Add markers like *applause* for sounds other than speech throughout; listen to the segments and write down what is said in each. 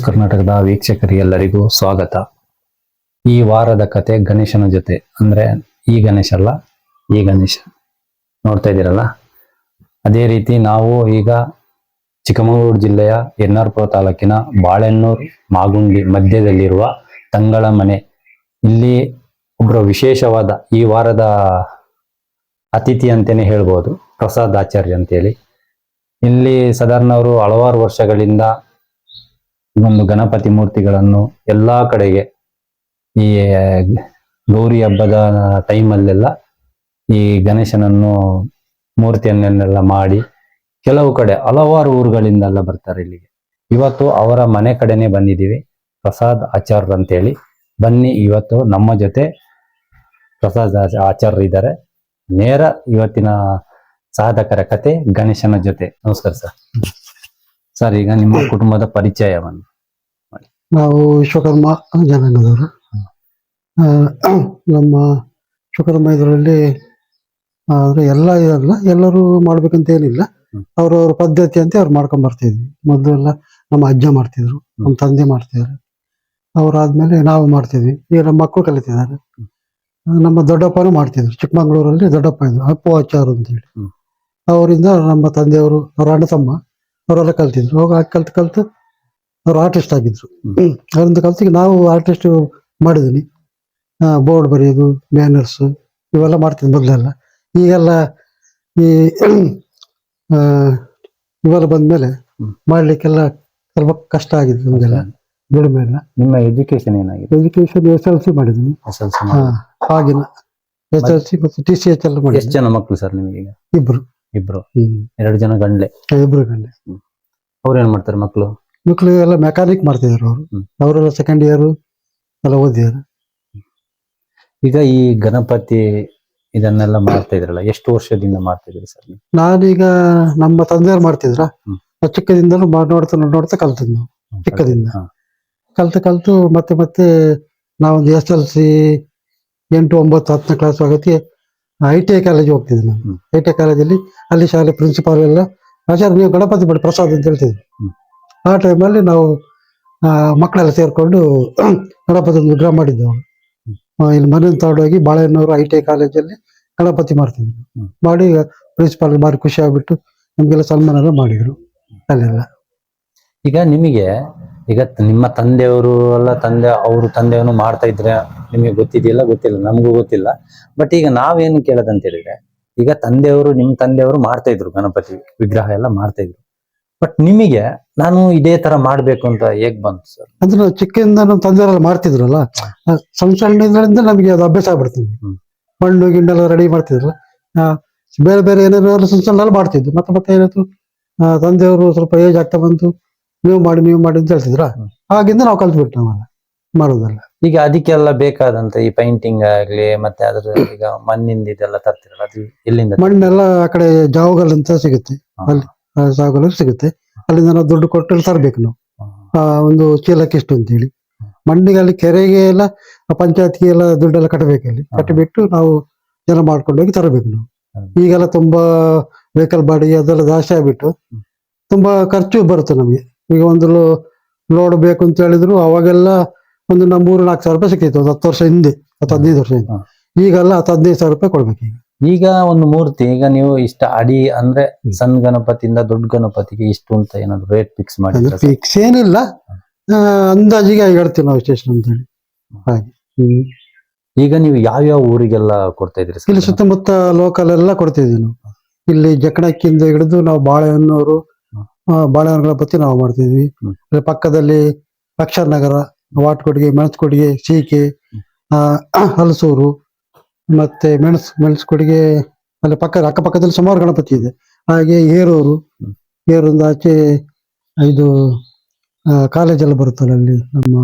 News ಕರ್ನಾಟಕದ ವೀಕ್ಷಕರಿಗೆಲ್ಲರಿಗೂ ಸ್ವಾಗತ. ಈ ವಾರದ ಕತೆ ಗಣೇಶನ ಜೊತೆ, ಅಂದ್ರೆ ಈ ಗಣೇಶ ಅಲ್ಲ, ಈ ಗಣೇಶ. ನೋಡ್ತಾ ಇದ್ದೀರಲ್ಲ? ಅದೇ ರೀತಿ ನಾವು ಈಗ ಚಿಕ್ಕಮಗಳೂರು ಜಿಲ್ಲೆಯ ಎನ್ನಾರ್ಪುರ ತಾಲೂಕಿನ ಬಾಳೆನ್ನೂರು ಮಾಗುಂಡಿ ಮಧ್ಯದಲ್ಲಿರುವ ತಂಗಳ ಮನೆ. ಇಲ್ಲಿ ಒಬ್ಬರು ವಿಶೇಷವಾದ ಈ ವಾರದ ಅತಿಥಿ ಅಂತಾನೆ ಹೇಳ್ಬೋದು, ಪ್ರಸಾದ್ ಆಚಾರ್ಯ ಅಂತೇಳಿ. ಇಲ್ಲಿ ಸಾಧಾರಣವರು ಹಲವಾರು ವರ್ಷಗಳಿಂದ ಒಂದು ಗಣಪತಿ ಮೂರ್ತಿಗಳನ್ನು ಎಲ್ಲಾ ಕಡೆಗೆ ಈ ಗೌರಿ ಹಬ್ಬದ ಟೈಮಲ್ಲೆಲ್ಲ ಈ ಗಣೇಶನನ್ನು ಮೂರ್ತಿಯನ್ನೆಲ್ಲ ಮಾಡಿ ಕೆಲವು ಕಡೆ ಹಲವಾರು ಊರುಗಳಿಂದೆಲ್ಲ ಬರ್ತಾರೆ ಇಲ್ಲಿಗೆ. ಇವತ್ತು ಅವರ ಮನೆ ಕಡೆನೆ ಬಂದಿದ್ದೀವಿ. ಪ್ರಸಾದ್ ಆಚಾರ್ ಅಂತೇಳಿ. ಬನ್ನಿ, ಇವತ್ತು ನಮ್ಮ ಜೊತೆ ಪ್ರಸಾದ್ ಆಚಾರ್ ಇದ್ದಾರೆ. ನೇರ ಇವತ್ತಿನ ಸಾಧಕರ ಕತೆ ಗಣೇಶನ ಜೊತೆ. ನಮಸ್ಕಾರ ಸರ್. ಸರ್, ಈಗ ನಿಮ್ಮ ಕುಟುಂಬದ ಪರಿಚಯವನ್ನು ನಾವು ವಿಶ್ವಕರ್ಮ ಜನಾಂಗದವರು. ನಮ್ಮ ವಿಶ್ವಕರ್ಮ ಇದರಲ್ಲಿ ಅಂದರೆ ಎಲ್ಲ ಇದಲ್ಲ ಎಲ್ಲರೂ ಮಾಡ್ಬೇಕಂತ ಏನಿಲ್ಲ. ಅವ್ರವ್ರ ಪದ್ಧತಿ ಅಂತ ಅವ್ರು ಮಾಡ್ಕೊಂಡ್ ಬರ್ತಿದ್ವಿ ಎಲ್ಲ ನಮ್ಮ ಅಜ್ಜ ಮಾಡ್ತಿದ್ರು ನಮ್ಮ ತಂದೆ ಮಾಡ್ತಿದ್ರು ಅವ್ರಾದ್ಮೇಲೆ ನಾವು ಮಾಡ್ತಿದ್ವಿ. ಈಗ ನಮ್ಮ ಮಕ್ಕಳು ಕಲಿತಿದ್ದಾರೆ. ನಮ್ಮ ದೊಡ್ಡಪ್ಪನೂ ಮಾಡ್ತಿದ್ರು. ಚಿಕ್ಕಮಂಗ್ಳೂರಲ್ಲಿ ದೊಡ್ಡಪ್ಪ ಇದ್ರು ಅಪ್ಪು ಆಚಾರ ಅಂತೇಳಿ. ಅವರಿಂದ ನಮ್ಮ ತಂದೆಯವರು ಅವ್ರ ಅಣ್ಣ ತಮ್ಮ ಅವರೆಲ್ಲ ಕಲ್ತಿದ್ರು. ಹೋಗಿ ಕಲ್ತು ಕಲ್ತು ಅವ್ರು ಆರ್ಟಿಸ್ಟ್ ಆಗಿದ್ರು. ಹ್ಮ್. ಅದರಿಂದ ಕಲ್ತಿಗೆ ನಾವು ಆರ್ಟಿಸ್ಟ್ ಮಾಡಿದ್ದೀನಿ ಬೋರ್ಡ್ ಬರೆಯೋದು ಬ್ಯಾನರ್ಸ್ ಇವೆಲ್ಲ ಮಾಡ್ತಿದ್ವಿ ಮೊದಲೆಲ್ಲ. ಈಗೆಲ್ಲ ಈ ಇವೆಲ್ಲ ಬಂದ್ಮೇಲೆ. ಮಾಡ್ಲಿಕ್ಕೆಲ್ಲ ಸ್ವಲ್ಪ ಕಷ್ಟ ಆಗಿದೆ ನಮಗೆಲ್ಲ. ದುಡಿಮೆ ಎಲ್ಲ ನಿಮ್ಮ ಎಜುಕೇಶನ್ ಏನಾಗಿದೆ? ಎಜುಕೇಶನ್ ಎಸ್ ಎಲ್ ಸಿ ಮಾಡಿದ್ದೀನಿ ಎಸ್ ಎಲ್ ಸಿ ಆಗಿನ ಎಸ್ ಎಲ್ ಸಿ ಮತ್ತು ಟಿ ಸಿ ಎಚ್ ಎಲ್ಲ ಎಷ್ಟು ಜನ ಮಕ್ಕಳು ಸರ್ ನಿಮಗೆ ಈಗ? ಇಬ್ರು. ಇಬ್ರು. ಎರಡು ಜನ ಗಂಡ್ಲೆ? ಇಬ್ರು ಗಂಡ್ಲೆ. ಅವ್ರು ಏನ್ ಮಾಡ್ತಾರೆ ಮಕ್ಕಳು ಮಕ್ಕಳು ಎಲ್ಲ ಮೆಕ್ಯಾನಿಕ್ ಮಾಡ್ತಿದ್ರು ಅವರು. ಅವರೆಲ್ಲ ಸೆಕೆಂಡ್ ಇಯರ್ ಎಲ್ಲ ಓದಿದ್ರು ಈಗ ಈ ಗಣಪತಿ ಇದನ್ನೆಲ್ಲ ಮಾಡ್ತಾ ಇದ್ರಲ್ಲ ಎಷ್ಟು ವರ್ಷದಿಂದ ಮಾಡ್ತಾ ಇದ್ರಿ ಸರ್ ನೀವು ನಾನೀಗ ನಮ್ಮ ತಂದೆಯವ್ರು ಮಾಡ್ತಿದ್ರ ಹ್ಮ್. ಚಿಕ್ಕದಿಂದಲೂ ಮಾಡ್- ನೋಡ್ತಾ ನೋಡ್ತಾ ಕಲ್ತದ್ ನಾವು ಚಿಕ್ಕದಿಂದ. ಹಾ. ಕಲ್ತು ಕಲ್ತು ಮತ್ತೆ ಮತ್ತೆ ನಾವೊಂದು ಎಸ್ ಎಲ್ ಸಿ ಎಂಟು ಒಂಬತ್ತು ಹತ್ತನೇ ಕ್ಲಾಸ್ ಆಗತ್ತೆ ಐ ಟಿ ಐ ಕಾಲೇಜ್ ಹೋಗ್ತಿದ್ವಿ ನಾನು ಹ್ಮ್. ಐ ಟಿ ಐ ಕಾಲೇಜಲ್ಲಿ ಅಲ್ಲಿ ಶಾಲೆ ಪ್ರಿನ್ಸಿಪಾಲ್ ಎಲ್ಲ ಆಚಾರ್ಯ ನೀವು ಗಣಪತಿ ಬಿಡಿ ಪ್ರಸಾದ್ ಅಂತ ಹೇಳ್ತಿದ್ರು ಹ್ಮ್. ಆ ಟೈಮಲ್ಲಿ ನಾವು ಆ, ಮಕ್ಕಳೆಲ್ಲ ಸೇರಿಕೊಂಡು *clears throat* ಗಣಪತಿ ವಿಗ್ರಹ ಮಾಡಿದ್ದೆವು. ಇಲ್ಲಿ ಮನೆ ತಗೊಂಡೋಗಿ ಬಾಳೆಹಣ್ಣೂರು ಐ ಟಿ ಐ ಕಾಲೇಜಲ್ಲಿ ಗಣಪತಿ ಮಾಡ್ತಿದ್ವಿ. ಮಾಡಿ ಪ್ರಿನ್ಸಿಪಾಲ್ ಭಾರಿ ಖುಷಿ ಆಗ್ಬಿಟ್ಟು ನಮಗೆಲ್ಲ ಸನ್ಮಾನ ಎಲ್ಲ ಮಾಡಿದ್ರು ಅಲ್ಲೆಲ್ಲ. ಈಗ ನಿಮಗೆ ಈಗ ನಿಮ್ಮ ತಂದೆಯವರು ಎಲ್ಲ ತಂದೆ ಅವರು ತಂದೆಯನ್ನು ಮಾಡ್ತಾ ಇದ್ರೆ ನಿಮಗೆ ಗೊತ್ತಿದೆಯಲ್ಲ ಗೊತ್ತಿಲ್ಲ ನಮಗೂ ಗೊತ್ತಿಲ್ಲ. ಬಟ್ ಈಗ ನಾವೇನು ಕೇಳೋದಂತ ಹೇಳಿದ್ರೆ ಈಗ ತಂದೆಯವರು ನಿಮ್ಮ ತಂದೆಯವರು ಮಾಡ್ತಾ ಇದ್ರು ಗಣಪತಿ ವಿಗ್ರಹ ಎಲ್ಲ ಮಾಡ್ತಾ ಇದ್ರು. ಬಟ್ ನಿಮಗೆ ನಾನು ಇದೇ ತರ ಮಾಡ್ಬೇಕು ಅಂತ ಹೇಗ್ ಬಂತು ಸರ್ ಅಂದ್ರೆ ನಾವು ಚಿಕ್ಕದಿಂದ ನಮ್ಮ ತಂದೆಯವರೆಲ್ಲ ಮಾಡ್ತಿದ್ರಲ್ಲ ಸಣ್ಣ ಸಣ್ಣದ್ರಿಂದ ನಮಗೆ ಅದು ಅಭ್ಯಾಸ ಆಗ್ಬಿಡ್ತೀವಿ ಮಣ್ಣು ಗಿಣ್ಣೆಲ್ಲ ರೆಡಿ ಮಾಡ್ತಿದ್ರಲ್ಲ ಬೇರೆ ಬೇರೆ ಏನೇನೋ ಸಣ್ಣ ಮಾಡ್ತಿದ್ರು. ಮಾಡ್ತಿದ್ವಿ ಮತ್ತೆ ಮತ್ತೆ ಏನಾಯ್ತು? ತಂದೆಯವರು ಸ್ವಲ್ಪ ಏಜ್ ಆಗ್ತಾ ಬಂತು. ನೀವು ಮಾಡಿ ನೀವು ಮಾಡಿ ಅಂತ ಹೇಳ್ತಿದ್ರ. ಆಗಿಂದ ನಾವು ಕಲ್ತ್ಬಿಟ್ಟು ನಾವೆಲ್ಲ ಮಾಡೋದಲ್ಲ. ಈಗ ಅದಕ್ಕೆಲ್ಲ ಬೇಕಾದಂತ ಈ ಪೈಂಟಿಂಗ್ ಆಗ್ಲಿ ಮತ್ತೆ ಅದ್ರ ಈಗ ಮಣ್ಣಿಂದ ಇದೆಲ್ಲ ತರ್ತಿರಲ್ಲ ಅದು ಎಲ್ಲಿಂದ ಮಣ್ಣೆಲ್ಲ ಆ ಕಡೆ ಜಾವಗಲ್ ಅಂತ ಸಿಗುತ್ತೆ ಅಲ್ಲಿ. ಜಾವಗಲ್ ಸಿಗುತ್ತೆ ಅಲ್ಲಿಂದ ನಾವು ದುಡ್ಡು ಕೊಟ್ಟು ತರಬೇಕು ನಾವು ಆ, ಒಂದು ಚೀಲಕ್ಕೆ ಎಷ್ಟು ಅಂತೇಳಿ ಮಣ್ಣಿಗೆ ಅಲ್ಲಿ ಕೆರೆಗೆ ಎಲ್ಲ ಪಂಚಾಯತ್ಗೆ ಎಲ್ಲ ದುಡ್ಡೆಲ್ಲ ಕಟ್ಟಬೇಕು ಅಲ್ಲಿ. ಕಟ್ಟಿಬಿಟ್ಟು ನಾವು ಜನ ಮಾಡ್ಕೊಂಡು ಹೋಗಿ ತರಬೇಕು ನಾವು. ಈಗೆಲ್ಲ ತುಂಬಾ ವೆಹಿಕಲ್ ಬಾಡಿ ಅದೆಲ್ಲ ಜಾಸ್ತಿ ಆಗ್ಬಿಟ್ಟು ತುಂಬಾ ಖರ್ಚು ಬರುತ್ತೆ ನಮಗೆ ಈಗ ಒಂದು ಲೋಡ್ ಬೇಕು ಅಂತ ಹೇಳಿದ್ರು ಅವಾಗೆಲ್ಲ ಒಂದು ಮೂರು ನಾಲ್ಕು ಸಾವಿರ ರೂಪಾಯಿ ಸಿಕ್ಕಿತ್ತು ಒಂದು ಹತ್ತು ವರ್ಷ ಹಿಂದೆ ಹತ್ತು ಹದಿನೈದು ವರ್ಷ ಹಿಂದೆ. ಈಗೆಲ್ಲ ಹತ್ತು ಹದಿನೈದು ಸಾವಿರ ರೂಪಾಯಿ ಕೊಡ್ಬೇಕು ಈಗ ಈಗ ಒಂದು ಮೂರ್ತಿ ಈಗ ನೀವು ಇಷ್ಟ ಅಡಿ ಅಂದ್ರೆ ಸಣ್ಣ ಗಣಪತಿಯಿಂದ ದೊಡ್ಡ ಗಣಪತಿಗೆ ಇಷ್ಟು ಅಂತ ಏನಾದ್ರು ರೇಟ್ ಫಿಕ್ಸ್ ಮಾಡಿ ಮಾಡಿದ್ರೆ ಫಿಕ್ಸ್ ಏನಿಲ್ಲ. ಅಂದಾಜಿಗೆ ಹೇಳ್ತೀವಿ ನಾವು ಸ್ಟೇಷನ್ ಅಂತ ಹೇಳಿ. ಹಾಗೆ. ಈಗ ನೀವು ಯಾವ ಯಾವ ಊರಿಗೆಲ್ಲ ಕೊಡ್ತಾ ಇದ್ರಿ ಇಲ್ಲಿ ಸುತ್ತಮುತ್ತ ಲೋಕಲ್ ಎಲ್ಲ ಕೊಡ್ತಿದ್ವಿ ನಾವು. ಇಲ್ಲಿ ಜಕಣಕ್ಕಿಂದ ಹಿಡಿದು ನಾವು ಬಾಳೆಹೊನ್ನೂರು ಬಾಳೆಹಣ್ಣು ಗಣಪತಿ ನಾವು ಮಾಡ್ತಿದ್ವಿ. ಪಕ್ಕದಲ್ಲಿ ಲಕ್ಷ ನಗರ ವಾಟ್ಕೊಡಿಗೆ ಮೆಣಸ್ಕೊಡಿಗೆ ಸೀಕೆ ಆ, ಹಲಸೂರು ಮತ್ತೆ ಮೆಣಸ್ ಕೊಡುಗೆ ಅಲ್ಲಿ ಪಕ್ಕ ಅಕ್ಕಪಕ್ಕದಲ್ಲಿ ಸುಮಾರು ಗಣಪತಿ ಇದೆ ಹಾಗೆ ಏರೂರು. ಏರೂರಿಂದ ಆಚೆ ಇದು ಕಾಲೇಜೆಲ್ಲ ಬರುತ್ತಲ್ಲ ಅಲ್ಲಿ ನಮ್ಮ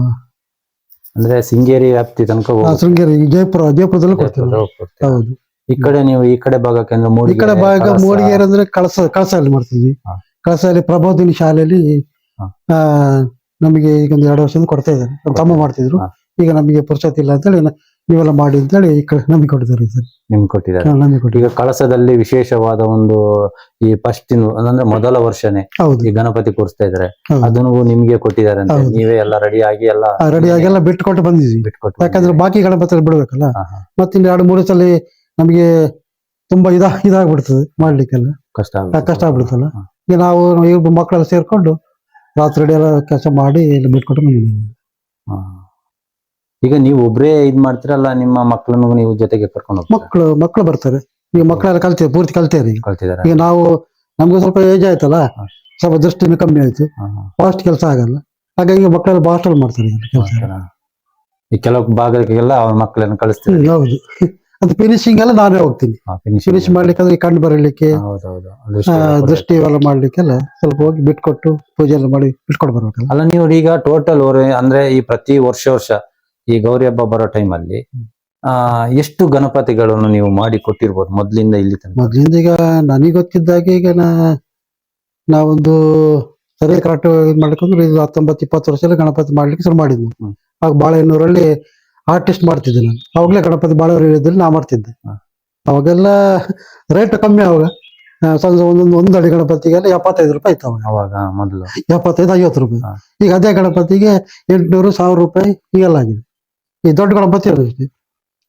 ಅಂದ್ರೆ ಸಿಂಗೇರಿ ವ್ಯಾಪ್ತಿ ತನಕ ಆ, ಹೋಗುತ್ತೆ. ಶೃಂಗೇರಿ ಜಯಪುರ ಜಯಪುರದಲ್ಲೂ ಕೊಡ್ತೀವಿ ಹೌದು ಈ ಕಡೆ ನೀವು ಈ ಕಡೆ ಭಾಗಕ್ಕೆ ಅಂದ್ರೆ ಈ ಮೂಡಿಗೆರೆ, ಕಡೆ ಭಾಗ ಕಳಸ, ಮೂಡಿಗೆರೆ ಅಂದ್ರೆ ಕಳಸ ಕಳಸಲ್ಲಿ ಮಾಡ್ತಿದ್ವಿ ಹಾ. ಕಳಸಲ್ಲಿ ಪ್ರಬೋಧಿನಿ ಶಾಲೆಯಲ್ಲಿ ಹಾ. ಆ ನಮಗೆ ಈಗ ಒಂದು ಎರಡು ವರ್ಷದಿಂದ ಕೊಡ್ತಾ ಇದ್ದಾರೆ ನಮ್ಮ ತಮ್ಮ ಮಾಡ್ತಿದ್ರು ಹಾ. ಈಗ ನಮಗೆ ಪುರುಷತ್ ಇಲ್ಲ ಅಂತೇಳಿ ನ- ನೀವೆಲ್ಲ ಮಾಡಿ ಅಂತೇಳಿ ನಂಬಿ ಕೊಟ್ಟಿದ್ದಾರೆ ಸರ್. ನಿಮ್ಗೆ ಕೊಟ್ಟಿದ್ದಾರೆ. ನಂಬಿ ಕೊಟ್ಟಿದ್ದಾರೆ. ಈಗ ಕಳಸದಲ್ಲಿ ವಿಶೇಷವಾದ ಒಂದು ಈ ಫಸ್ಟ್ ಅಂದ್ರೆ ಮೊದಲ ವರ್ಷನೇ ಹೌದು. ಈ ಗಣಪತಿ ಕೂರಿಸ್ತಾ ಇದ್ರೆ. ಅದನ್ನು ನಿಮ್ಗೆ ಕೊಟ್ಟಿದ್ದಾರೆ ಅಂತ. ನೀವೇ ಎಲ್ಲ ರೆಡಿ ಆಗಿ ಎಲ್ಲ ರೆಡಿ ಎಲ್ಲ ಬಿಟ್ಕೊಟ್ಟು ಬಂದಿದ್ವಿ ಬಿಟ್ಕೊಟ್ಟು ಯಾಕಂದ್ರೆ ಬಾಕಿ ಗಣಪತಿ ಬಿಡ್ಬೇಕಲ್ಲ? ಹಾ, ಹಾ. ಮತ್ತೆ ಇಲ್ಲಿ ಎರಡು ಮೂರು ಸಲ ನಮಗೆ ತುಂಬಾ ಇದಾ ಇದಾಗ್ಬಿಡ್ತದೆ ಮಾಡ್ಲಿಕ್ಕೆಲ್ಲ. ಕಷ್ಟ ಕಷ್ಟ ಆಗ್ಬಿಡುತ್ತಲ್ಲ ಈಗ ನಾವು ಇಬ್ಬರು ಮಕ್ಕಳೆಲ್ಲ ಸೇರ್ಕೊಂಡು ರಾತ್ರಿ ಎಲ್ಲ ಕೆಲಸ ಮಾಡಿ ಇಲ್ಲಿ ಬಿಟ್ಕೊಟ್ಟು ಬಂದಿದ್ದೀವಿ. ಈಗ ನೀವು ಒಬ್ರೇ ಇದ್ ಮಾಡ್ತೀರಲ್ಲ ನಿಮ್ಮ ಮಕ್ಕಳನ್ನು ನೀವು ಜೊತೆಗೆ ಕರ್ಕೊಂಡು ಹೋಗ್ತೀರಾ? ಮಕ್ಕಳು ಮಕ್ಕಳು ಬರ್ತಾರೆ. ಈಗ ಮಕ್ಕಳೆಲ್ಲ ಕಲ್ತೇವೆ ಪೂರ್ತಿ ಕಲ್ತೇವೆ ಈಗ. ನಾವು ನಮ್ಗೆ ಸ್ವಲ್ಪ ಏಜ್ ಆಯ್ತಲ್ಲ ಹಾ. ಸ್ವಲ್ಪ ದೃಷ್ಟಿ ಕಮ್ಮಿ ಆಯ್ತು. ಫಾಸ್ಟ್ ಕೆಲಸ ಆಗಲ್ಲ. ಹಾಗಾಗಿ ಮಕ್ಕಳೆಲ್ಲ ಬಾಸ್ಟಲ್ ಮಾಡ್ತಾರೆ ಕೆಲಸ. ಈ ಕೆಲವು ಭಾಗಕ್ಕೆಲ್ಲ ಅವ್ರ ಮಕ್ಕಳನ್ನು ಕಳಿಸ್ತೀವಿ ಹೌದು. *laughs* ಅದು ಫಿನಿಶಿಂಗ್ ಎಲ್ಲ ನಾನೇ ಹೋಗ್ತೀನಿ. ಫಿನಿಶ್ ಮಾಡ್ಲಿಕ್ಕೆ ಅಂದ್ರೆ ಕಣ್ಣು ಬರಲಿಕ್ಕೆ ಹೌದೌದು. ಆ, ಎಲ್ಲ ದೃಷ್ಟಿ ಇವೆಲ್ಲ ಮಾಡ್ಲಿಕ್ಕೆಲ್ಲ ಸ್ವಲ್ಪ ಹೋಗಿ ಬಿಟ್ಕೊಟ್ಟು ಪೂಜೆ ಎಲ್ಲ ಮಾಡಿ ಬಿಟ್ಕೊಂಡು ಬರ್ಬೇಕಲ್ಲ ಅಲ್ಲ ನೀವು ಈಗ ಟೋಟಲ್ ಅಂದ್ರೆ ಈ ಪ್ರತಿ ವರ್ಷ ವರ್ಷ ಈ ಗೌರಿ ಹಬ್ಬ ಬರೋ ಟೈಮ್ ಅಲ್ಲಿ ಆ ಎಷ್ಟು ಗಣಪತಿಗಳನ್ನು ನೀವು ಮಾಡಿ ಕೊಟ್ಟಿರ್ಬೋದು ಮೊದ್ಲಿಂದ ಇಲ್ಲಿ ತನಕ? ಮೊದ್ಲಿಂದ ಈಗ ನನಗೆ ಗೊತ್ತಿದ್ದಾಗೆ ಈಗ ನಾ ನಾವೊಂದು ಸರಿಯಾಗಿ ಕರೆಕ್ಟ್ ಇದು ಮಾಡ್ಕೊಂಡ್ರೆ ಇದು ಹತ್ತೊಂಬತ್ತು ಇಪ್ಪತ್ತು ವರ್ಷದಲ್ಲಿ ಗಣಪತಿ ಮಾಡ್ಲಿಕ್ಕೆ ಶುರು ಮಾಡಿದ್ವಿ. ಆಗ ಬಾಳೆಹೆನ್ನೂರಲ್ಲಿ ಆರ್ಟಿಸ್ಟ್ ಮಾಡ್ತಿದ್ದೆ ನಾನು. ಅವಾಗಲೇ ಗಣಪತಿ ಬಾಳೆಹೊರ ಹೇಳಿದ್ರಲ್ಲಿ ನಾ ಮಾಡ್ತಿದ್ದೆ. ಅವಾಗೆಲ್ಲ ರೇಟ್ ಕಮ್ಮಿ ಅವಾಗ. ಸಂಜೆ ಒಂದೊಂದು ಒಂದು ಅಡಿ ಗಣಪತಿಗೆಲ್ಲ ಎಪ್ಪತ್ತೈದು ರೂಪಾಯಿ ಇತ್ತು ಅವಾಗ. ಅವಾಗ ಮೊದಲು. ಎಪ್ಪತ್ತೈದು ಐವತ್ತು ರೂಪಾಯಿ. ಈಗ ಅದೇ ಗಣಪತಿಗೆ ಎಂಟುನೂರು ಸಾವಿರ ರೂಪಾಯಿ ಹೀಗೆಲ್ಲ ಆಗಿದೆ. ಈ ದೊಡ್ಡ ಗಣಪತಿ ಅದು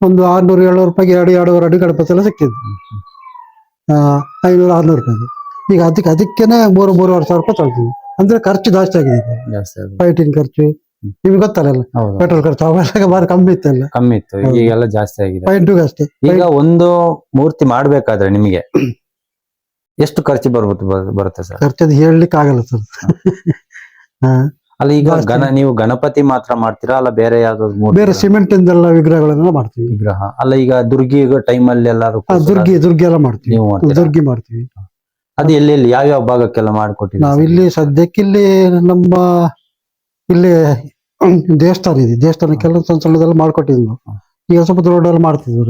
ಒಂದು ಆರ್ನೂರು ಏಳ್ನೂರು ರೂಪಾಯಿಗೆ ಎರಡು ಎರಡೂವರೆ ಅಡಿ ಗಣಪತಿ ಎಲ್ಲ ಸಿಕ್ತಿದ್ವಿ ಐನೂರು ಆರ್ನೂರು ರೂಪಾಯಿಗೆ. ಈಗ ಅದಕ್ಕೆ ಅದಕ್ಕೇನೆ ಮೂರು ಮೂರುವರೆ ಸಾವಿರ ರೂಪಾಯಿ ತೊಳ್ತೀವಿ ಅಂದ್ರೆ ಖರ್ಚು ಜಾಸ್ತಿ ಆಗಿದೆ ಫೈಟಿಂಗ್ ಖರ್ಚು. ನಿಮ್ಗೆ ಗೊತ್ತಲ್ಲ ಪೆಟ್ರೋಲ್ ಖರ್ಚು ಅವಾಗ ಬಾರಿ ಕಮ್ಮಿ ಇತ್ತಲ್ಲ ಕಮ್ಮಿ ಇತ್ತು. ಈಗ ಈಗೆಲ್ಲ ಜಾಸ್ತಿ ಆಗಿದೆ. ಪಾಯಿಂಟ್ ಅಷ್ಟೇ. ಈಗ ಒಂದು ಮೂರ್ತಿ ಮಾಡ್ಬೇಕಾದ್ರೆ ನಿಮಗೆ ಎಷ್ಟು ಖರ್ಚು ಬರ್ಬೋದು ಬರುತ್ತೆ ಸರ್? ಖರ್ಚು ಹೇಳಲಿಕ್ಕೆ ಆಗಲ್ಲ ಸರ್. ಅಲ್ಲ ಈಗ. ಗಣ ನೀವು ಗಣಪತಿ ಮಾತ್ರ ಮಾಡ್ತೀರಾ? ಅಲ್ಲ ಬೇರೆ ಯಾವ್ದಾದ್ರು ಬೇರೆ ಸಿಮೆಂಟ್ ಎಲ್ಲ ವಿಗ್ರಹಗಳನ್ನೆಲ್ಲ ಮಾಡ್ತೀವಿ. ವಿಗ್ರಹ. ಅಲ್ಲ ಈಗ ದುರ್ಗಿ ಟೈಮ್ ಅಲ್ಲಿ ಎಲ್ಲಾರು ದುರ್ಗಿ ದುರ್ಗಿ ಎಲ್ಲ ಮಾಡ್ತೀವಿ. ದುರ್ಗಿ ಮಾಡ್ತೀವಿ. ಅದು ಎಲ್ಲಿ ಯಾವ ಯಾವ ಭಾಗಕ್ಕೆಲ್ಲ ಮಾಡ್ಕೊಟ್ಟಿವಿ ನಾವ್ ಇಲ್ಲಿ ಸದ್ಯಕ್ಕೆ ಇಲ್ಲಿ ನಮ್ಮ ಇಲ್ಲಿ ದೇವಸ್ಥಾನ ಇದೆ. ದೇವಸ್ಥಾನ ಸಣ್ಣ ಸಣ್ಣದೆಲ್ಲ ಮಾಡ್ಕೊಟ್ಟಿದ್ವಿ ನಾವು. ಈಗ ಸ್ವಲ್ಪ ದೊಡ್ಡ ಮಾಡ್ತಿದ್ವಿ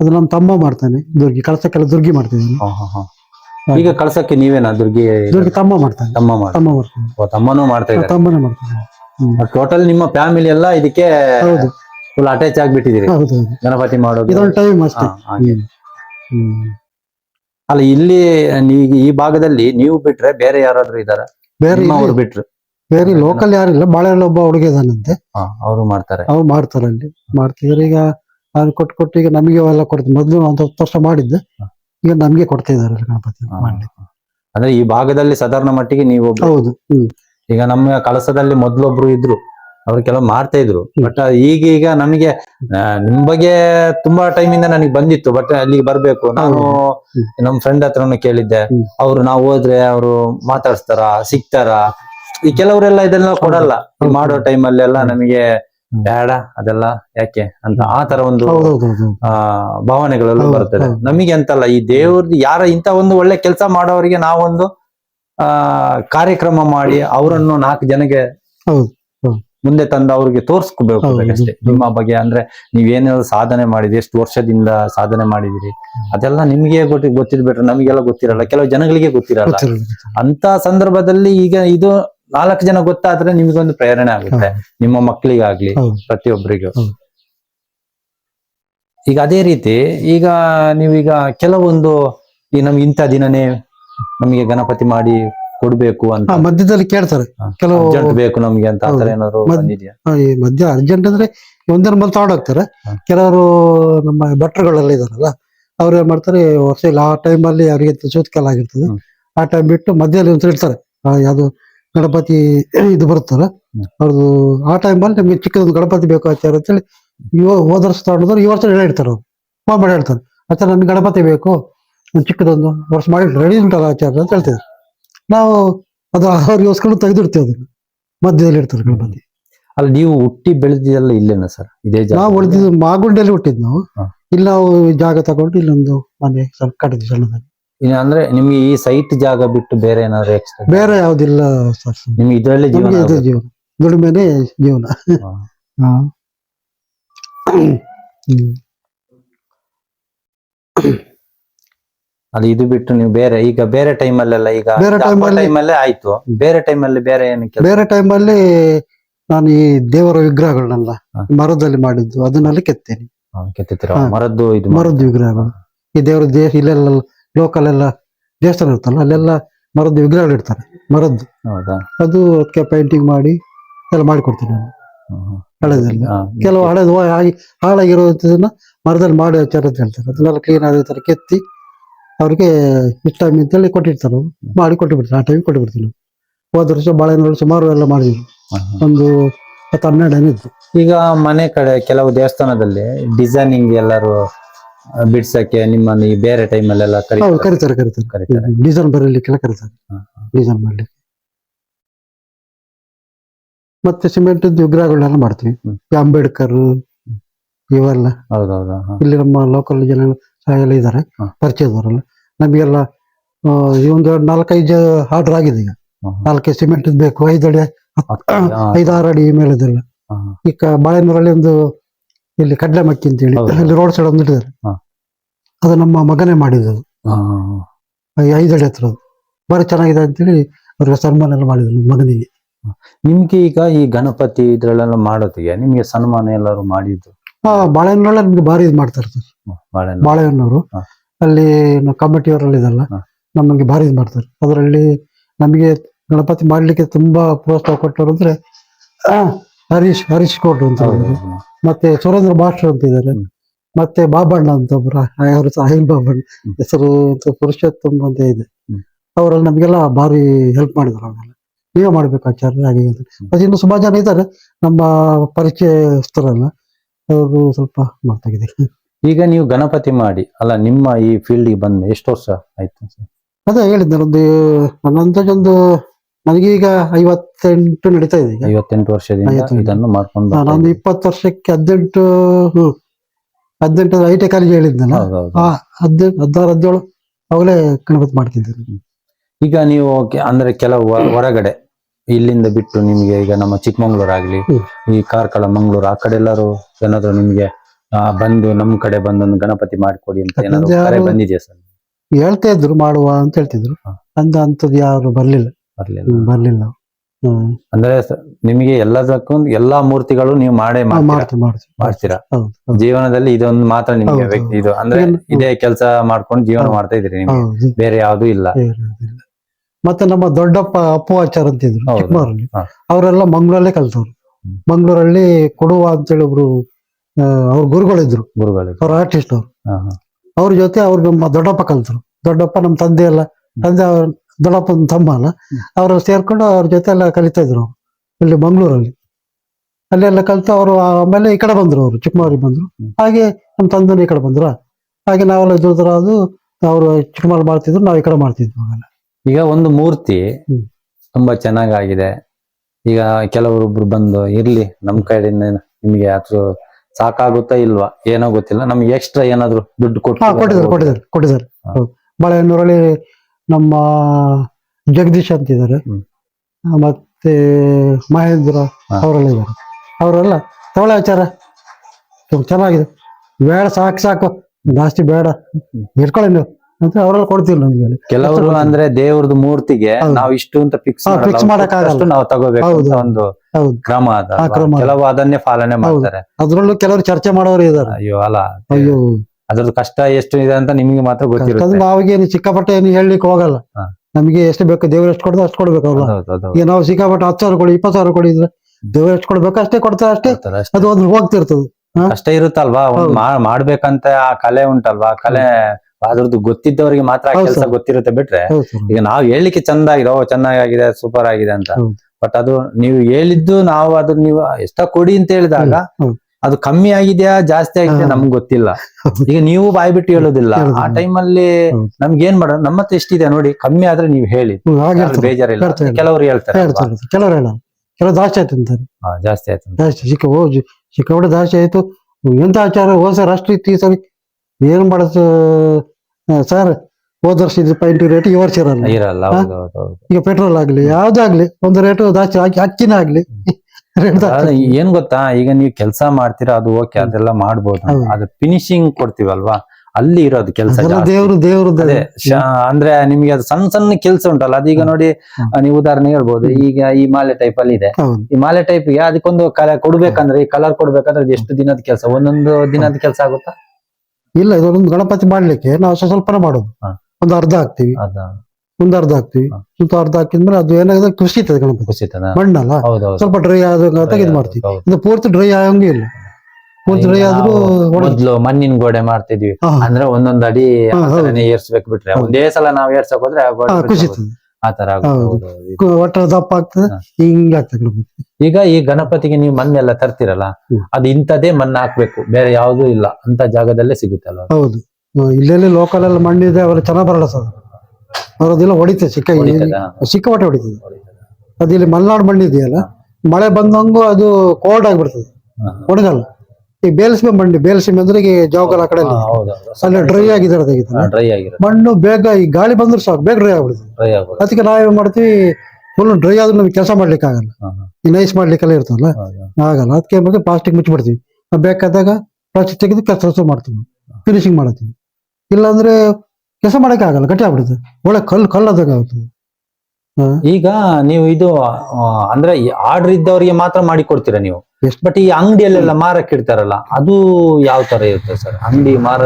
ಅದು ನಮ್ಮ ತಮ್ಮ ಮಾಡ್ತಾನೆ ದುರ್ಗಿ. ಕಳಸಕ್ಕೆಲ್ಲ ದುರ್ಗಿ ಮಾಡ್ತಿದ್ವಿ. ಈಗ ಕಳ್ಸಕ್ಕೆ ನೀವೇನಾ ದುರ್ಗಿ ದುರ್ಗಿ ತಮ್ಮ ಮಾಡ್ತಾರೆ ತಮ್ಮ ಮಾಡಿ ತಮ್ಮ ಮಾಡ್ತಾನೆ ತಮ್ಮನೂ ಮಾಡ್ತಾ ಇದ್ದಾರೆ. ತಮ್ಮನೇ ಮಾಡ್ತಾನೆ ಹ್ಮ್. ಟೋಟಲ್ ನಿಮ್ಮ ಫ್ಯಾಮಿಲಿ ಎಲ್ಲ ಇದಕ್ಕೆ ಹೌದು. ಫುಲ್ ಅಟ್ಯಾಚ್ ಆಗ್ಬಿಟ್ಟಿದ್ದೀರಿ. ಹೌದು ಹೌದು. ಗಣಪತಿ ಮಾಡೋದು. ಇದೊಂದು ಟೈಮ್ ಅಷ್ಟೇ. ಹಾ, ಹಾಗೆ. ಹ್ಮ್. ಹ್ಮ್. ಅಲ್ಲ ಇಲ್ಲಿ ಈ ಭಾಗದಲ್ಲಿ ನೀವು ಬಿಟ್ರೆ ಬೇರೆ ಯಾರಾದ್ರೂ ಇದಾರ ಬೇರೆ ಅವ್ರು ಬಿಟ್ರು. ಬೇರೆ ಲೋಕಲ್ ಯಾರಿಲ್ಲ ಬಾಳೆಹಳ್ಳಿ ಒಬ್ಬ ಹುಡುಗ ಇದಾನಂತೆ. ಅವರು ಮಾಡ್ತಾರೆ. ಅವ್ರು ಮಾಡ್ತಾರೆ ಅಲ್ಲಿ ಮಾಡ್ತಿದ್ರೆ. ಈಗ ಅವ್ರು ಕೊಟ್ಟು ಕೊಟ್ಟು ಈಗ ನಮಗೆ ಎಲ್ಲ ಕೊಡ್ತೀವಿ ಮೊದ್ಲು ಒಂದು ಹತ್ತು ವರ್ಷ ಮಾಡಿದ್ದೆ. ಈಗ ನಮ್ಗೆ ಕೊಡ್ತಾ ಇದ್ದಾರೆ ಗಣಪತಿ ಮಾಡ್ಲಿಕ್ಕೆ. ಅಂದ್ರೆ ಈ ಭಾಗದಲ್ಲಿ ಸಾಧಾರಣ ಮಟ್ಟಿಗೆ ನೀವು ಹೌದು ಹ್ಮ್. ಈಗ ನಮ್ಮ ಕಳಸದಲ್ಲಿ ಮೊದ್ಲೊಬ್ರು ಇದ್ರು ಅವ್ರು ಕೆಲವು ಮಾಡ್ತಾ ಇದ್ರು. ಬಟ್ ಈಗೀಗ ಈಗ ನಮಗೆ ನಿಮ್ ಬಗ್ಗೆ ತುಂಬಾ ಟೈಮ್ ಇಂದ ನನಗೆ ಬಂದಿತ್ತು ಬಟ್ ಅಲ್ಲಿಗೆ ಬರ್ಬೇಕು. ನಾನು ನಮ್ ಫ್ರೆಂಡ್ ಹತ್ರನು ಕೇಳಿದ್ದೆ. ಅವ್ರು ನಾವ್ ಹೋದ್ರೆ ಅವ್ರು ಮಾತಾಡ್ಸ್ತಾರ ಸಿಗ್ತಾರ? ಈ ಕೆಲವರೆಲ್ಲ ಇದೆಲ್ಲ ಕೊಡಲ್ಲ. ಮಾಡೋ ಟೈಮ್ ಅಲ್ಲೆಲ್ಲ ನಮಗೆ. ಬೇಡ ಅದೆಲ್ಲ ಯಾಕೆ ಅಂತ ಆ ತರ ಒಂದು ಆ ಭಾವನೆಗಳೆಲ್ಲ ಬರ್ತದೆ. ನಮಗೆ ಅಂತಲ್ಲ ಈ ದೇವ್ರದ್ದು ಯಾರ ಇಂತ ಒಂದು ಒಳ್ಳೆ ಕೆಲಸ ಮಾಡೋರಿಗೆ ನಾವೊಂದು ಆ ಕಾರ್ಯಕ್ರಮ ಮಾಡಿ ಅವರನ್ನು ನಾಲ್ಕು ಜನಗೆ. ಮುಂದೆ ತಂದು ಅವ್ರಿಗೆ ತೋರ್ಸ್ಕೋಬೇಕು ಅಷ್ಟೇ ನಿಮ್ಮ ಬಗ್ಗೆ ಅಂದ್ರೆ ನೀವೇನೇನು ಸಾಧನೆ ಮಾಡಿದ್ರಿ ಎಷ್ಟು ವರ್ಷದಿಂದ ಸಾಧನೆ ಮಾಡಿದಿರಿ ಅದೆಲ್ಲ ನಿಮ್ಗೆ ಗೊತ್ತಿ ಗೊತ್ತಿದ್ ಬಿಟ್ರೆ ನಮಗೆಲ್ಲ ಗೊತ್ತಿರಲ್ಲ. ಕೆಲವು ಜನಗಳಿಗೆ ಗೊತ್ತಿರಲ್ಲ. ಅಂತ ಸಂದರ್ಭದಲ್ಲಿ ಈಗ ಇದು ನಾಲ್ಕು ಜನ ಗೊತ್ತಾದ್ರೆ ನಿಮ್ಗೊಂದು ಪ್ರೇರಣೆ ಆಗುತ್ತೆ. ನಿಮ್ಮ ಮಕ್ಕಳಿಗಾಗ್ಲಿ. ಪ್ರತಿಯೊಬ್ಬರಿಗೂ ಈಗ ಅದೇ ರೀತಿ ಈಗ ನೀವೀಗ ಕೆಲವೊಂದು ಈ ನಮ್ಗೆ ಇಂಥ ದಿನನೇ ನಮಗೆ ಗಣಪತಿ ಮಾಡಿ ಕೊಡ್ಬೇಕು ಅಂತ. ಮಧ್ಯದಲ್ಲಿ ಕೇಳ್ತಾರೆ. ಕೆಲವು ಅರ್ಜೆಂಟ್ ಬೇಕು ನಮ್ಗೆ ಅಂತ ಆತರ. ಏನಾದ್ರು ಮಧ್ಯ ಅರ್ಜೆಂಟ್ ಅಂದ್ರೆ ಒಂದರ ಮೇಲೆ ತಗೊಂಡೋಗ್ತಾರೆ. ಕೆಲವರು ನಮ್ಮ ಭಟ್ರುಗಳೆಲ್ಲ ಇದಾರಲ್ಲ ಅವ್ರು ಏನ್ ಮಾಡ್ತಾರೆ ವರ್ಷ ಇಲ್ಲ ಆ ಟೈಮಲ್ಲಿ ಅವ್ರಿಗೆ ಸೂತ್ಕಾಲ ಆಗಿರ್ತದೆ. ಆ ಟೈಮ್ ಬಿಟ್ಟು ಮಧ್ಯದಲ್ಲಿ ಒಂದು ಇಡ್ತಾರೆ. ಯಾವ್ದು ಗಣಪತಿ ಇದು ಬರುತ್ತಲ್ಲ. ಅವ್ರದ್ದು ಆ ಟೈಮಲ್ಲಿ ನಮ್ಗೆ ಚಿಕ್ಕದೊಂದು ಗಣಪತಿ ಬೇಕು ಆಚಾರ ಅಂತೇಳಿ ಇವ ಹೋದ ವರ್ಷ ಈ ವರ್ಷ ಹೇಳಿ ಇಡ್ತಾರೆ ಅವ್ರು. ಫೋನ್ ಮಾಡಿ ಹೇಳ್ತಾರೆ ಆಚಾರ ನಮ್ಗೆ ಗಣಪತಿ ಬೇಕು. ಒಂದು ಚಿಕ್ಕದೊಂದು ವರ್ಷ ಮಾಡಿ ರೆಡಿ ಉಂಟಲ್ಲ ಆಚಾರ ಅಂತ ಹೇಳ್ತೇವೆ ನಾವು ಅದು ಅವ್ರಿಗೋಸ್ಕರ ತೆಗೆದಿಡ್ತೇವೆ ಅದನ್ನು. ಮಧ್ಯದಲ್ಲಿ ಇಡ್ತಾರೆ ಗಣಪತಿ. ಅಲ್ಲಿ ನೀವು ಹುಟ್ಟಿ ಬೆಳೆದಿದ್ದೆಲ್ಲ ಇಲ್ಲೇನ ಸರ್? ಇದೇ ಜಾಗ ನಾವು ಉಳಿದಿದ್ದು ಮಾಗುಂಡಲ್ಲಿ ಹುಟ್ಟಿದ್ ನಾವು. ಇಲ್ಲಿ ನಾವು ಜಾಗ ತಗೊಂಡು ಇಲ್ಲೊಂದು ಮನೆ ಸ್ವಲ್ಪ ಕಟ್ಟಿದ್ವಿ ಸಣ್ಣದಾಗಿ. ಅಂದ್ರೆ ನಿಮ್ಗೆ ಈ ಸೈಟ್ ಜಾಗ ಬಿಟ್ಟು ಬೇರೆ ಏನಾದ್ರು ಎಕ್ಸ್ಟ್ರಾ ಬೇರೆ ಯಾವ್ದಿಲ್ಲ ಸರ್ ನಿಮ್ಗೆ ಇದರಲ್ಲಿ ಜೀವನ ನಮ್ಗೆ ಇದು ಆಗ್ಬೇಕು. ಜೀವನ ದುಡಿಮೆನೆ ಜೀವನ ಹಾ. ಹಾ. ಹ್ಮ್. ಅದು ಇದು ಬಿಟ್ಟು ನೀವು ಬೇರೆ ಈಗ ಬೇರೆ ಟೈಮ್ ಅಲ್ಲೆಲ್ಲ ಈಗ ಬೇರೆ time ಅಲ್ಲಿ- ಟೈಮ್ ಅಲ್ಲೇ ಆಯ್ತು ಬೇರೆ ಟೈಮ್ ಅಲ್ಲಿ ಬೇರೆ ಏನಕ್ಕೆ ಬೇರೆ ಟೈಮಲ್ಲಿ ನಾನು ಈ ದೇವರ ವಿಗ್ರಹಗಳನ್ನೆಲ್ಲ ಹಾ. ಮರದಲ್ಲಿ ಮಾಡಿದ್ದು ಅದನ್ನೆಲ್ಲ ಕೆತ್ತೇನೆ ಕೆತ್ತಿರ ಹಾ. ಮರದ್ದು ಇದು ಮರದ್ದು ಮರದ ವಿಗ್ರಹಗಳು ಈ ದೇವರ ದೇಹ ಇಲ್ಲೆಲ್ಲ ಲೋಕಲ್ ಎಲ್ಲ ದೇವಸ್ಥಾನ ಇರುತ್ತಲ್ಲ ಅಲ್ಲೆಲ್ಲ ಮರದ ವಿಗ್ರಹಗಳು ಇಡ್ತಾರೆ ಮರದ್ದು. ಹೌದಾ? ಅದು ಅದಕ್ಕೆ ಪೇಂಟಿಂಗ್ ಮಾಡಿ ಎಲ್ಲ ಮಾಡಿಕೊಡ್ತೀನಿ ನಾನು. ಹಳೆದಲ್ಲಿ. ಕೆಲವು ಹಳೆದು ಹಾಗೆ ಹಾಳಾಗಿರೋದನ್ನ ಮರದಲ್ಲಿ ಮಾಡಿ ಅಂತ ಹೇಳ್ತಾರೆ. ಅದನ್ನೆಲ್ಲ ಕ್ಲೀನ್ ಆದ ಥರ ಕೆತ್ತಿ ಅವ್ರಿಗೆ ಇಷ್ಟ ಟೈಮ್ ಅಂತೇಳಿ ಕೊಟ್ಟಿರ್ತಾರೆ ಮಾಡಿ ಕೊಟ್ಟು ಬಿಡ್ತಾರೆ ಆ ಟೈಮ್ ಕೊಟ್ಟು ಬಿಡ್ತೀನಿ ಹೋದ ವರ್ಷ ಬಾಳೆಹಣ್ಣು ಸುಮಾರು ಎಲ್ಲ ಮಾಡಿದ್ವಿ. ಒಂದು ಹತ್ತು ಹನ್ನೆರಡು ಏನಿದ್ರು ಈಗ ಮನೆ ಕಡೆ ಕೆಲವು ದೇವಸ್ಥಾನದಲ್ಲಿ ಡಿಸೈನಿಂಗ್ ಎಲ್ಲರೂ ಬಿಡ್ಸಕ್ಕೆ ನಿಮ್ಮ ಈ ಬೇರೆ ಟೈಮಲ್ಲೆಲ್ಲ ಹೌದು ಕರೀತಾರೆ ಕರೀತಾರೆ. ಕರೀತಾರೆ. ಕರೀತಾರೆ ಡಿಸೈನ್ ಬರಲಿಕ್ಕೆಲ್ಲ ಕರೀತಾರೆ. ಹಾ, ಡಿಸೈನ್ ಮಾಡ್ಲಿಕ್ಕೆ. ಮತ್ತೆ ಸಿಮೆಂಟ್ ವಿಗ್ರಹಗಳನ್ನೆಲ್ಲ ಮಾಡ್ತೀವಿ. ಹ್ಮ್. ಈ ಅಂಬೇಡ್ಕರ್ ಇವೆಲ್ಲ. ಹೌದೌದು ಹಾ. ಇಲ್ಲಿ ನಮ್ಮ ಲೋಕಲ್ ಜನ ಎಲ್ಲ ಇದ್ದಾರೆ ಹಾ. ಪರಿಚಯದವರೆಲ್ಲ. ನಮಗೆಲ್ಲ ಆ, ಈ ಒಂದು ನಾಲ್ಕೈದು ಆರ್ಡರ್ ಆಗಿದೆ ಈಗ. ಹಾ, ಹಾ. ನಾಲ್ಕೈದು ಸಿಮೆಂಟ್ ಬೇಕು ಐದು ಅಡಿ ಹತ್ತು, ಹಾ, ಐದು ಆರು ಅಡಿ ಮೇಲೆ ಹಾ, ಹಾ. ಈಗ ಬಾಳೆನೂರಲ್ಲಿ ಒಂದು ಇಲ್ಲಿ ಕಡ್ಲೆ ಮಕ್ಕಿ ಅಂತ ಹೇಳಿ ಹೌದು. ಅಲ್ಲಿ ರೋಡ್ ಸೈಡ್ ಒಂದು ಇಟ್ಟಿದ್ದಾರೆ ಹಾ. ಅದು ನಮ್ಮ ಮಗನೇ ಮಾಡಿದ್ದು ಹಾ, ಹಾ, ಹಾ. ಈ ಐದು ಅಡಿ ಹತ್ರ ಬಾರಿ ಚೆನ್ನಾಗಿದೆ ಅಂತೇಳಿ ಅವ್ರಿಗೆ ಸನ್ಮಾನ ಎಲ್ಲ ಮಾಡಿದ್ರು ನಮ್ಮ ಮಗನಿಗೆ. ನಿಮ್ಗೆ ಈಗ ಈ ಗಣಪತಿ ಇದ್ರಲ್ಲೆಲ್ಲ ಮಾಡೋದಿಗೆ ನಿಮ್ಗೆ ಸನ್ಮಾನ ಎಲ್ಲರೂ ಮಾಡಿದ್ದು? ಆ ಬಾಳೆಹಣ್ಣು ನಮ್ಗೆ ಬಾರಿ ಇದು ಮಾಡ್ತಾರೆ ಸರ್ ಬಾಳೆಹಣ್ಣು. ಬಾಳೆಹಣ್ಣವರು. ಹಾ. ಅಲ್ಲಿ ಕಮಿಟಿಯವರೆಲ್ಲ ಇದಲ್ಲ ಹಾ. ನಮಗೆ ಭಾರಿ ಇದು ಮಾಡ್ತಾರೆ. ಅದರಲ್ಲಿ ನಮಗೆ ಗಣಪತಿ ಮಾಡ್ಲಿಕ್ಕೆ ತುಂಬಾ ಪ್ರೋತ್ಸಾಹ ಕೊಟ್ಟರು ಅಂದ್ರೆ ಆ, ಹರೀಶ್ ಹರೀಶ್ ಕೋಟ್ ಅಂತ ಹೇಳಿದ್ರು. ಮತ್ತೆ ಸುರೇಂದ್ರ ಮಾಸ್ಟರ್ ಅಂತ ಇದ್ದಾರೆ. ಮತ್ತೆ ಬಾಬಣ್ಣ ಅಂತ ಒಬ್ಬರ ಅವರು ಸಾಹಿಲ್ ಬಾಬಣ್ಣ. ಹೆಸರು ಪುರುಷೋತ್ತಮ್ ಅಂತ ಇದೆ. ಅವರಲ್ಲಿ ನಮಗೆಲ್ಲ ಭಾರಿ ಹೆಲ್ಪ್ ಮಾಡಿದ್ರು ಅವರೆಲ್ಲ. ನೀವೇ ಮಾಡ್ಬೇಕು ಆಚಾರ್ಯ ಹಾಗೆ. ಮತ್ತೆ ಇನ್ನು ಸುಮಾರು ಜನ ಇದ್ದಾರೆ. ನಮ್ಮ ಪರಿಚಯಸ್ಥರಲ್ಲ. ಅವರು ಸ್ವಲ್ಪ ಮಾಡ್ತಾಗಿದೆ ಈಗ ನೀವು ಗಣಪತಿ ಮಾಡಿ ಅಲ್ಲ ನಿಮ್ಮ ಈ ಫೀಲ್ಡ್ ಬಂದು ಎಷ್ಟು ವರ್ಷ ಆಯ್ತು ಸರ್? ಅದೇ ಹೇಳಿದ್ದೆ ಒಂದು ನನ್ನ ಅಂದಾಜೊಂದು ನನಗೀಗ ಐವತ್ತೆಂಟು ನಡೀತಾ ಇದೆ ಈಗ ಐವತ್ತೆಂಟು ವರ್ಷದಿಂದ ಐವತ್ತೆಂಟು. ಇದನ್ನು ಮಾಡ್ಕೊಂಡು ಬರ್ತಾ ನಾನೊಂದು ಇದ್ದೀರಿ. ಇಪ್ಪತ್ತು ವರ್ಷಕ್ಕೆ ಹದಿನೆಂಟು ಹ್ಮ್ ಹದಿನೆಂಟು ಐ ಟಿ ಕಾಲೇಜ್ ಆ ಹದಿನೆಂಟು ಹದಿನಾರು ಹದಿನೇಳು ಅವಾಗಲೇ ಗಣಪತಿ ಮಾಡ್ತಿದ್ದೆ ಈಗ ನೀವು ಕೆ- ಅಂದ್ರೆ ಕೆಲವು ಹೊ- ಹೊರಗಡೆ ಇಲ್ಲಿಂದ ಬಿಟ್ಟು ನಿಮ್ಗೆ ಈಗ ನಮ್ಮ ಚಿಕ್ಕಮಂಗ್ಳೂರ್ ಆಗ್ಲಿ ಹ್ಮ್. ಈ ಕಾರ್ಕಳ ಮಂಗ್ಳೂರ್ ಆ ಕಡೆ ಎಲ್ಲರೂ ಏನಾದ್ರು ನಿಮ್ಗೆ ಆ, ಬಂದು ನಮ್ ಕಡೆ ಬಂದು ಒಂದು ಗಣಪತಿ ಮಾಡ್ಕೊಡಿ ಅಂತ ಏನಾದ್ರು ಯಾರು- ಬಂದಿದೆಯಾ ಸರ್ ಹೇಳ್ತಾ ಇದ್ರು ಮಾಡುವ ಅಂತ ಹೇಳ್ತಿದ್ರು ಹಾ. ಅಂದ ಅಂತದ್ ಯಾರು ಬರ್ಲಿಲ್ಲ ಬರ್ಲಿಲ್ಲ. ಬರ್ಲಿಲ್ಲ. ಅಂದ್ರೆ ನಿಮಗೆ ಎಲ್ಲದಕ್ಕೂ ಎಲ್ಲಾ ಮೂರ್ತಿಗಳು ನೀವು ಮಾಡೇ ಮಾಡ್ತೀರಾ? ಜೀವನದಲ್ಲಿ ಇದೊಂದು ಮಾತ್ರ ನಿಮ್ಗೆ ಇದು ಅಂದ್ರೆ ಇದೇ ಕೆಲಸ ಮಾಡ್ಕೊಂಡು ಜೀವನ ಮಾಡ್ತಾ ಇದ್ರಿ ನೀವು ಬೇರೆ ಯಾವ್ದು ಇಲ್ಲ. ಮತ್ತೆ ನಮ್ಮ ದೊಡ್ಡಪ್ಪ ಅಪ್ಪು ಆಚಾರ ಅಂತಿದ್ರು ಇದ್ರು ಚಿಕ್ಕಮಗಳೂರಲ್ಲಿ. ಅವರೆಲ್ಲ ಮಂಗ್ಳೂರಲ್ಲೇ ಕಲ್ತವ್ರು. ಮಂಗ್ಳೂರಲ್ಲಿ ಕೊಡುವ ಅಂತೇಳಿ ಒಬ್ರು ಅವ್ರ ಗುರುಗಳಿದ್ರು. ಗುರುಗಳು ಅವ್ರ ಆರ್ಟಿಸ್ಟ್ ಅವ್ರು. ಅವ್ರ ಜೊತೆ ಅವ್ರ ನಮ್ಮ ದೊಡ್ಡಪ್ಪ ಕಲ್ತರು. ದೊಡ್ಡಪ್ಪ ನಮ್ಮ ತಂದೆ ಎಲ್ಲ ತಂದೆ ಅವ್ರ ದೊಡ್ಡಪ್ಪನ ತಮ್ಮ ಅಲ್ಲ. ಅವರು ಸೇರ್ಕೊಂಡು ಅವ್ರ ಜೊತೆ ಎಲ್ಲ ಕಲಿತಾ ಇದ್ರು. ಇಲ್ಲಿ ಮಂಗಳೂರಲ್ಲಿ. ಅಲ್ಲೆಲ್ಲ ಕಲಿತು ಅವರು ಆಮೇಲೆ ಈ ಕಡೆ ಬಂದ್ರು ಅವರು ಚಿಕ್ಕಮಗಳೂರಿಗೆ ಬಂದ್ರು. ಹಾಗೆ ನಮ್ಮ ತಂದೆನೂ ಈ ಕಡೆ ಬಂದ್ರ. ಹಾಗೆ ನಾವೆಲ್ಲ ಜೋತರ ಅದು ಅವರು ಚಿಕ್ಕಮಗಳೂರು ಮಾಡ್ತಿದ್ರು ನಾವು ಈ ಕಡೆ ಮಾಡ್ತಿದ್ವಿ. ಈಗ ಒಂದು ಮೂರ್ತಿ. ತುಂಬಾ ಚೆನ್ನಾಗಾಗಿದೆ. ಈಗ ಕೆಲವರೊಬ್ರು ಬಂದು ಇರ್ಲಿ ನಮ್ ಕಡೆಯಿಂದ ನಿಮ್ಗೆ ಅದು ಸಾಕಾಗುತ್ತಾ ಇಲ್ವಾ? ಏನೋ ಗೊತ್ತಿಲ್ಲ. ನಮ್ಗೆ ಎಕ್ಸ್ಟ್ರಾ ಏನಾದ್ರು ದುಡ್ಡು ಕೊಟ್ಟು ಕೊಟ್ಟಿದ್ರು ಕೊಟ್ಟಿದ್ದಾರೆ ಕೊಟ್ಟಿದ್ದಾರೆ ಕೊಟ್ಟಿದ್ದಾರೆ. ಬಾಳೆಹಣ್ಣೂರಲ್ಲಿ ನಮ್ಮ ಜಗದೀಶ್ ಅಂತಿದ್ದಾರೆ. ಮತ್ತೆ ಮಹೇಂದ್ರ. ಅವರೆಲ್ಲ ಇದ್ದಾರೆ. ಅವರೆಲ್ಲ ತಗೊಳ್ಳಿ ಆಚಾರ. ತುಂಬ ಚೆನ್ನಾಗಿದೆ. ಬೇಡ ಸಾಕು ಸಾಕು. ಜಾಸ್ತಿ ಬೇಡ. ಇಟ್ಕೊಳ್ಳಿ ನೀವು. ಅಂತ ಅವರೆಲ್ಲ ಕೊಡ್ತೀವಿ ನಮ್ಗೆ. ಕೆಲವರು ಅಂದ್ರೆ ದೇವ್ರದ್ದು ಮೂರ್ತಿಗೆ. ನಾವು ಇಷ್ಟು ಅಂತ ಫಿಕ್ಸ್ ಫಿಕ್ಸ್ ಮಾಡಕ್ಕಾಗಲ್ಲ. ನಾವು ತಗೋಬೇಕು. ಒಂದು ಕ್ರಮ ಅದ. ಕೆಲವು ಅದನ್ನೇ ಪಾಲನೆ ಮಾಡ್ತಾರೆ. ಅದ್ರಲ್ಲೂ ಕೆಲವರು ಚರ್ಚೆ ಮಾಡೋರು ಇದಾರೆ ಅಯ್ಯೋ ಅಲ್ಲ. ಅಯ್ಯೋ. ಅದ್ರದ್ದು ಕಷ್ಟ ಎಷ್ಟು ಇದೆ ಅಂತ ನಿಮಗೆ ಮಾತ್ರ ಗೊತ್ತಿರುತ್ತೆ. ನಾವಿಗೇನು ಸಿಕ್ಕಾಪಟ್ಟೆ ಏನು ಹೇಳಲಿಕ್ಕೆ ಹೋಗಲ್ಲ. ನಮಗೆ ಎಷ್ಟು ಬೇಕು ದೇವ್ರು ಎಷ್ಟು ಕೊಡ್ತಾರೆ ಅಷ್ಟು ಕೊಡ್ಬೇಕಲ್ಲ ಈಗ ನಾವು ಸಿಕ್ಕಾಪಟ್ಟೆ ಹತ್ತು ಸಾವಿರ ಕೊಡಿ ಇಪ್ಪತ್ತು ಸಾವಿರ ಕೊಡಿ ಇದ್ರೆ ದೇವ್ರು ಎಷ್ಟು ಕೊಡ್ಬೇಕು ಅಷ್ಟೇ ಕೊಡ್ತಾರೆ ಅಷ್ಟೇ. ಅದು ಒಂದು ಹೋಗ್ತಿರ್ತದೆ. ಕಷ್ಟ ಇರುತ್ತಲ್ವಾ. ಮಾಡ್ಬೇಕಂತ ಆ ಕಲೆ ಉಂಟಲ್ವಾ? ಕಲೆ ಅದ್ರದ್ದು ಗೊತ್ತಿದ್ದವರಿಗೆ ಮಾತ್ರ ಕೆಲಸ ಗೊತ್ತಿರುತ್ತೆ ಬಿಟ್ರೆ ಈಗ ನಾವು ಹೇಳಲಿಕ್ಕೆ ಚಂದ ಆಗಿದೆ ಓ ಚೆನ್ನಾಗಿದೆ ಸೂಪರ್ ಆಗಿದೆ ಅಂತ. ಬಟ್ ಅದು ನೀವು ಹೇಳಿದ್ದು ನಾವು ಅದನ್ನ ನೀವು ಎಷ್ಟ ಕೊಡಿ ಅಂತ ಹೇಳಿದಾಗ. ಅದು ಕಮ್ಮಿ ಆಗಿದೆಯಾ ಜಾಸ್ತಿ ಆಗಿದ್ಯಾ ಹಾ. ನಮ್ಗೆ ಗೊತ್ತಿಲ್ಲ. ಈಗ ನೀವು ಬಾಯ್ ಬಿಟ್ಟು ಹೇಳೋದಿಲ್ಲ. ಆ ಟೈಮ್ ಟೈಮಲ್ಲಿ ಹೌದು. ನಮ್ಗೆ ಏನ್ ಮಾಡೋದು ನಮ್ಮ ಹತ್ರ ಎಷ್ಟಿದೆ ನೋಡಿ ಕಮ್ಮಿ ಆದ್ರೆ ನೀವು ಹೇಳಿ. ಬೇಜಾರಿಲ್ಲ. ಕೆಲವರು ಹೇಳ್ತಾರೆ. ಕೆಲವರು ಹೇಳಲ್ಲ. ಕೆಲವರು ಜಾಸ್ತಿ ಆಯ್ತು ಅಂತಾರೆ ಜಾಸ್ತಿ ಆಯ್ತು. ಜಾಸ್ತಿ ಚಿಕ್ಕ ಸಿಕ್ಕಾಪಟ್ಟೆ ಜಾಸ್ತಿ ಆಯ್ತು. ಎಂತ ಆಚಾರ ಹೋದ ಸರ್ ಅಷ್ಟು ಇತ್ತು ಈ ಸರಿ ಏನ್ ಮಾಡೋದು? ಸರ್ ಹೋದ ವರ್ಷ ಪಾಯಿಂಟ್ ರೇಟ್ ಈ ವರ್ಷ ಇರಲ್ಲ. ಈಗ ಪೆಟ್ರೋಲ್ ಆಗ್ಲಿ ಯಾವ್ದಾಗ್ಲಿ ಒಂದು ರೇಟ್ ಜಾಸ್ತಿ ಹಾಕಿ ಅಕ್ಕಿನ ಆಗ್ಲಿ. ಏನ್ ಗೊತ್ತಾ? ಈಗ ನೀವು ಕೆಲಸ ಮಾಡ್ತೀರಾ ಅದು ಓಕೆ ಅದೆಲ್ಲ ಮಾಡ್ಬೋದು. ಅದು ಫಿನಿಶಿಂಗ್ ಕೊಡ್ತೀವಲ್ವಾ? ಅಲ್ಲಿ ಇರೋದು ಕೆಲಸ ದೇವ್ರು ದೇವ್ರು ಅಂದ್ರೆ ನಿಮ್ಗೆ ಅದು ಸಣ್ಣ ಸಣ್ಣ ಕೆಲಸ ಉಂಟಲ್ಲ ಅದೀಗ ನೋಡಿ. ನೀವು ಉದಾಹರಣೆ ಹೇಳ್ಬೋದು ಈಗ ಈ ಮಾಲೆ ಟೈಪ್ ಅಲ್ಲಿ ಇದೆ. ಈ ಮಾಲೆ ಟೈಪ್ಗೆ ಅದಕ್ಕೊಂದು ಕಲರ್ ಕೊಡ್ಬೇಕಂದ್ರೆ ಈ ಕಲರ್ ಕೊಡ್ಬೇಕಂದ್ರೆ ಅದು ಎಷ್ಟು ದಿನದ ಕೆಲಸ? ಒಂದೊಂದು ದಿನದ ಕೆಲಸ ಆಗುತ್ತಾ? ಇಲ್ಲ ಇದೊಂದು ಗಣಪತಿ ಮಾಡ್ಲಿಕ್ಕೆ ನಾವು ಸ್ವಲ್ಪ ಸ್ವಲ್ಪನೇ ಮಾಡೋದು. ಒಂದು ಅರ್ಧ ಹಾಕ್ತಿವಿ. ಒಂದು ಅರ್ಧ ಹಾಕ್ತಿವಿ. ಸ್ವಲ್ಪ ಅರ್ಧ ಹಾಕಿದ್ಮೇಲೆ ಅದು ಏನಾಗುತ್ತೆ ಕುಸಿತದೆ ಗಣಪತಿ ಕುಸಿತದ ಮಣ್ಣಲ್ಲ? ಸ್ವಲ್ಪ ಡ್ರೈ ಆದಾಗ ಇದು ಮಾಡ್ತೀವಿ. ಇದು ಪೂರ್ತಿ ಡ್ರೈ ಆಗಂಗೆ ಇಲ್ಲ. ಪೂರ್ತಿ ಡ್ರೈ ಆದ್ರೂ ಮೊದ್ಲು ಮಣ್ಣಿನ ಗೋಡೆ ಮಾಡ್ತಿದ್ವಿ. ಅಂದ್ರೆ ಒಂದೊಂದ್ ಅಡಿ ಏರ್ಸ್ಬೇಕು ಬಿಟ್ರೆ. ಒಂದೇ ಸಲ ನಾವ್ ಏರ್ಸಕ್ ಹೋದ್ರೆ. ಕುಸಿತದೆ ಆತರ ಒಟ್ಟ ದಪ್ಪ ಆಗ್ತದೆ. ಹಿಂಗ ಆಗ್ತದೆ ಗಣಪತಿ ಈಗ ಈ ಗಣಪತಿಗೆ ನೀವು ಮಣ್ಣೆಲ್ಲ ತರ್ತಿರಲ್ಲ ಅದ್ ಇಂಥದೇ ಮಣ್ಣು ಹಾಕ್ಬೇಕು. ಬೇರೆ ಯಾವ್ದು ಇಲ್ಲ. ಅಂತ ಜಾಗದಲ್ಲೇ ಸಿಗುತ್ತಲ್ಲ. ಹೌದು. ಇಲ್ಲೆಲ್ಲಿ ಲೋಕಲ್ ಎಲ್ಲ ಮಣ್ಣಿದೆ ಅವೆಲ್ಲ ಚೆನ್ನಾಗ್ ಬರಲ್ಲ ಸರ್. ಅವರದೆಲ್ಲ ಹೊಡಿತದೆ ಸಿಕ್ಕ? ಸಿಕ್ಕಾಪಟ್ಟೆ ಹೊಡಿತದೆ? ಅದು ಇಲ್ಲಿ ಮಲೆನಾಡು ಮಣ್ಣು ಇದೆಯಲ್ಲ ಮಳೆ ಬಂದಂಗೂ ಅದು ಕೋಲ್ಡ್ ಆಗಿಬಿಡ್ತದೆ. ಒಣಗಲ್ಲ. ಈ ಬೇಲ್ಸಿಮೆ ಮಣ್ಣು ಬೇಲ್ಸಿಮೆ ಅಂದ್ರೆ ಈಗ ಜೋಗಲ್ ಆ ಕಡೆ. ಅಲ್ಲಿ. ಡ್ರೈ ಆಗಿದ್ದಾರೆ ತೆಗಿತಾರೆ ಡ್ರೈ ಆಗಿದೆ ಮಣ್ಣು ಬೇಗ ಈ ಗಾಳಿ ಬಂದ್ರೆ ಸಾಕು ಬೇಗ ಡ್ರೈ ಆಗ್ಬಿಡ್ತದೆ. ಅದಕ್ಕೆ ನಾವೇನ್ ಮಾಡ್ತೀವಿ ಫುಲ್ ಡ್ರೈ ಆದ್ರೂ ನಮ್ಗೆ ಕೆಲಸ ಮಾಡ್ಲಿಕ್ಕೆ ಆಗಲ್ಲ. ಈ ನೈಸ್ ಮಾಡ್ಲಿಕ್ಕೆಲ್ಲ ಇರ್ತದಲ್ಲ? ಆಗಲ್ಲ. ಅದಕ್ಕೆ ಏನ್ ಮಾಡ್ತೀವಿ ಪ್ಲಾಸ್ಟಿಕ್ ಮುಚ್ಚಿಬಿಡ್ತೀವಿ. ಬೇಕಾದಾಗ ಪ್ಲಾಸ್ಟಿಕ್ ತೆಗೆದು ಕೆಲಸ ಮಾಡ್ತೀವಿ. ಫಿನಿಶಿಂಗ್ ಮಾಡ್ತೀವಿ ಇಲ್ಲಾಂದ್ರೆ ಕೆಲಸ ಮಾಡಕ್ಕೆ ಆಗಲ್ಲ ಗಟ್ಟಿ ಆಗ್ಬಿಡುತ್ತೆ ಒಳ್ಳೆ ಕಲ್ಲು ಕಲ್ಲದಾಗ ಆಗುತ್ತೆ ಈಗ ನೀವು ಇದು ಆ, ಅಂದ್ರೆ ಆರ್ಡರ್ ಇದ್ದವರಿಗೆ ಮಾತ್ರ ಮಾಡಿ ಕೊಡ್ತೀರಾ ನೀವು? ಎಷ್ಟು? ಬಟ್ ಈ ಅಂಗಡಿಯಲ್ಲೆಲ್ಲ ಮಾರಕ್ ಇಡ್ತಾರಲ್ಲ ಅದು ಯಾವ ತರ ಇರುತ್ತೆ ಸರ್? ಅಂಗಡಿ ಮಾರ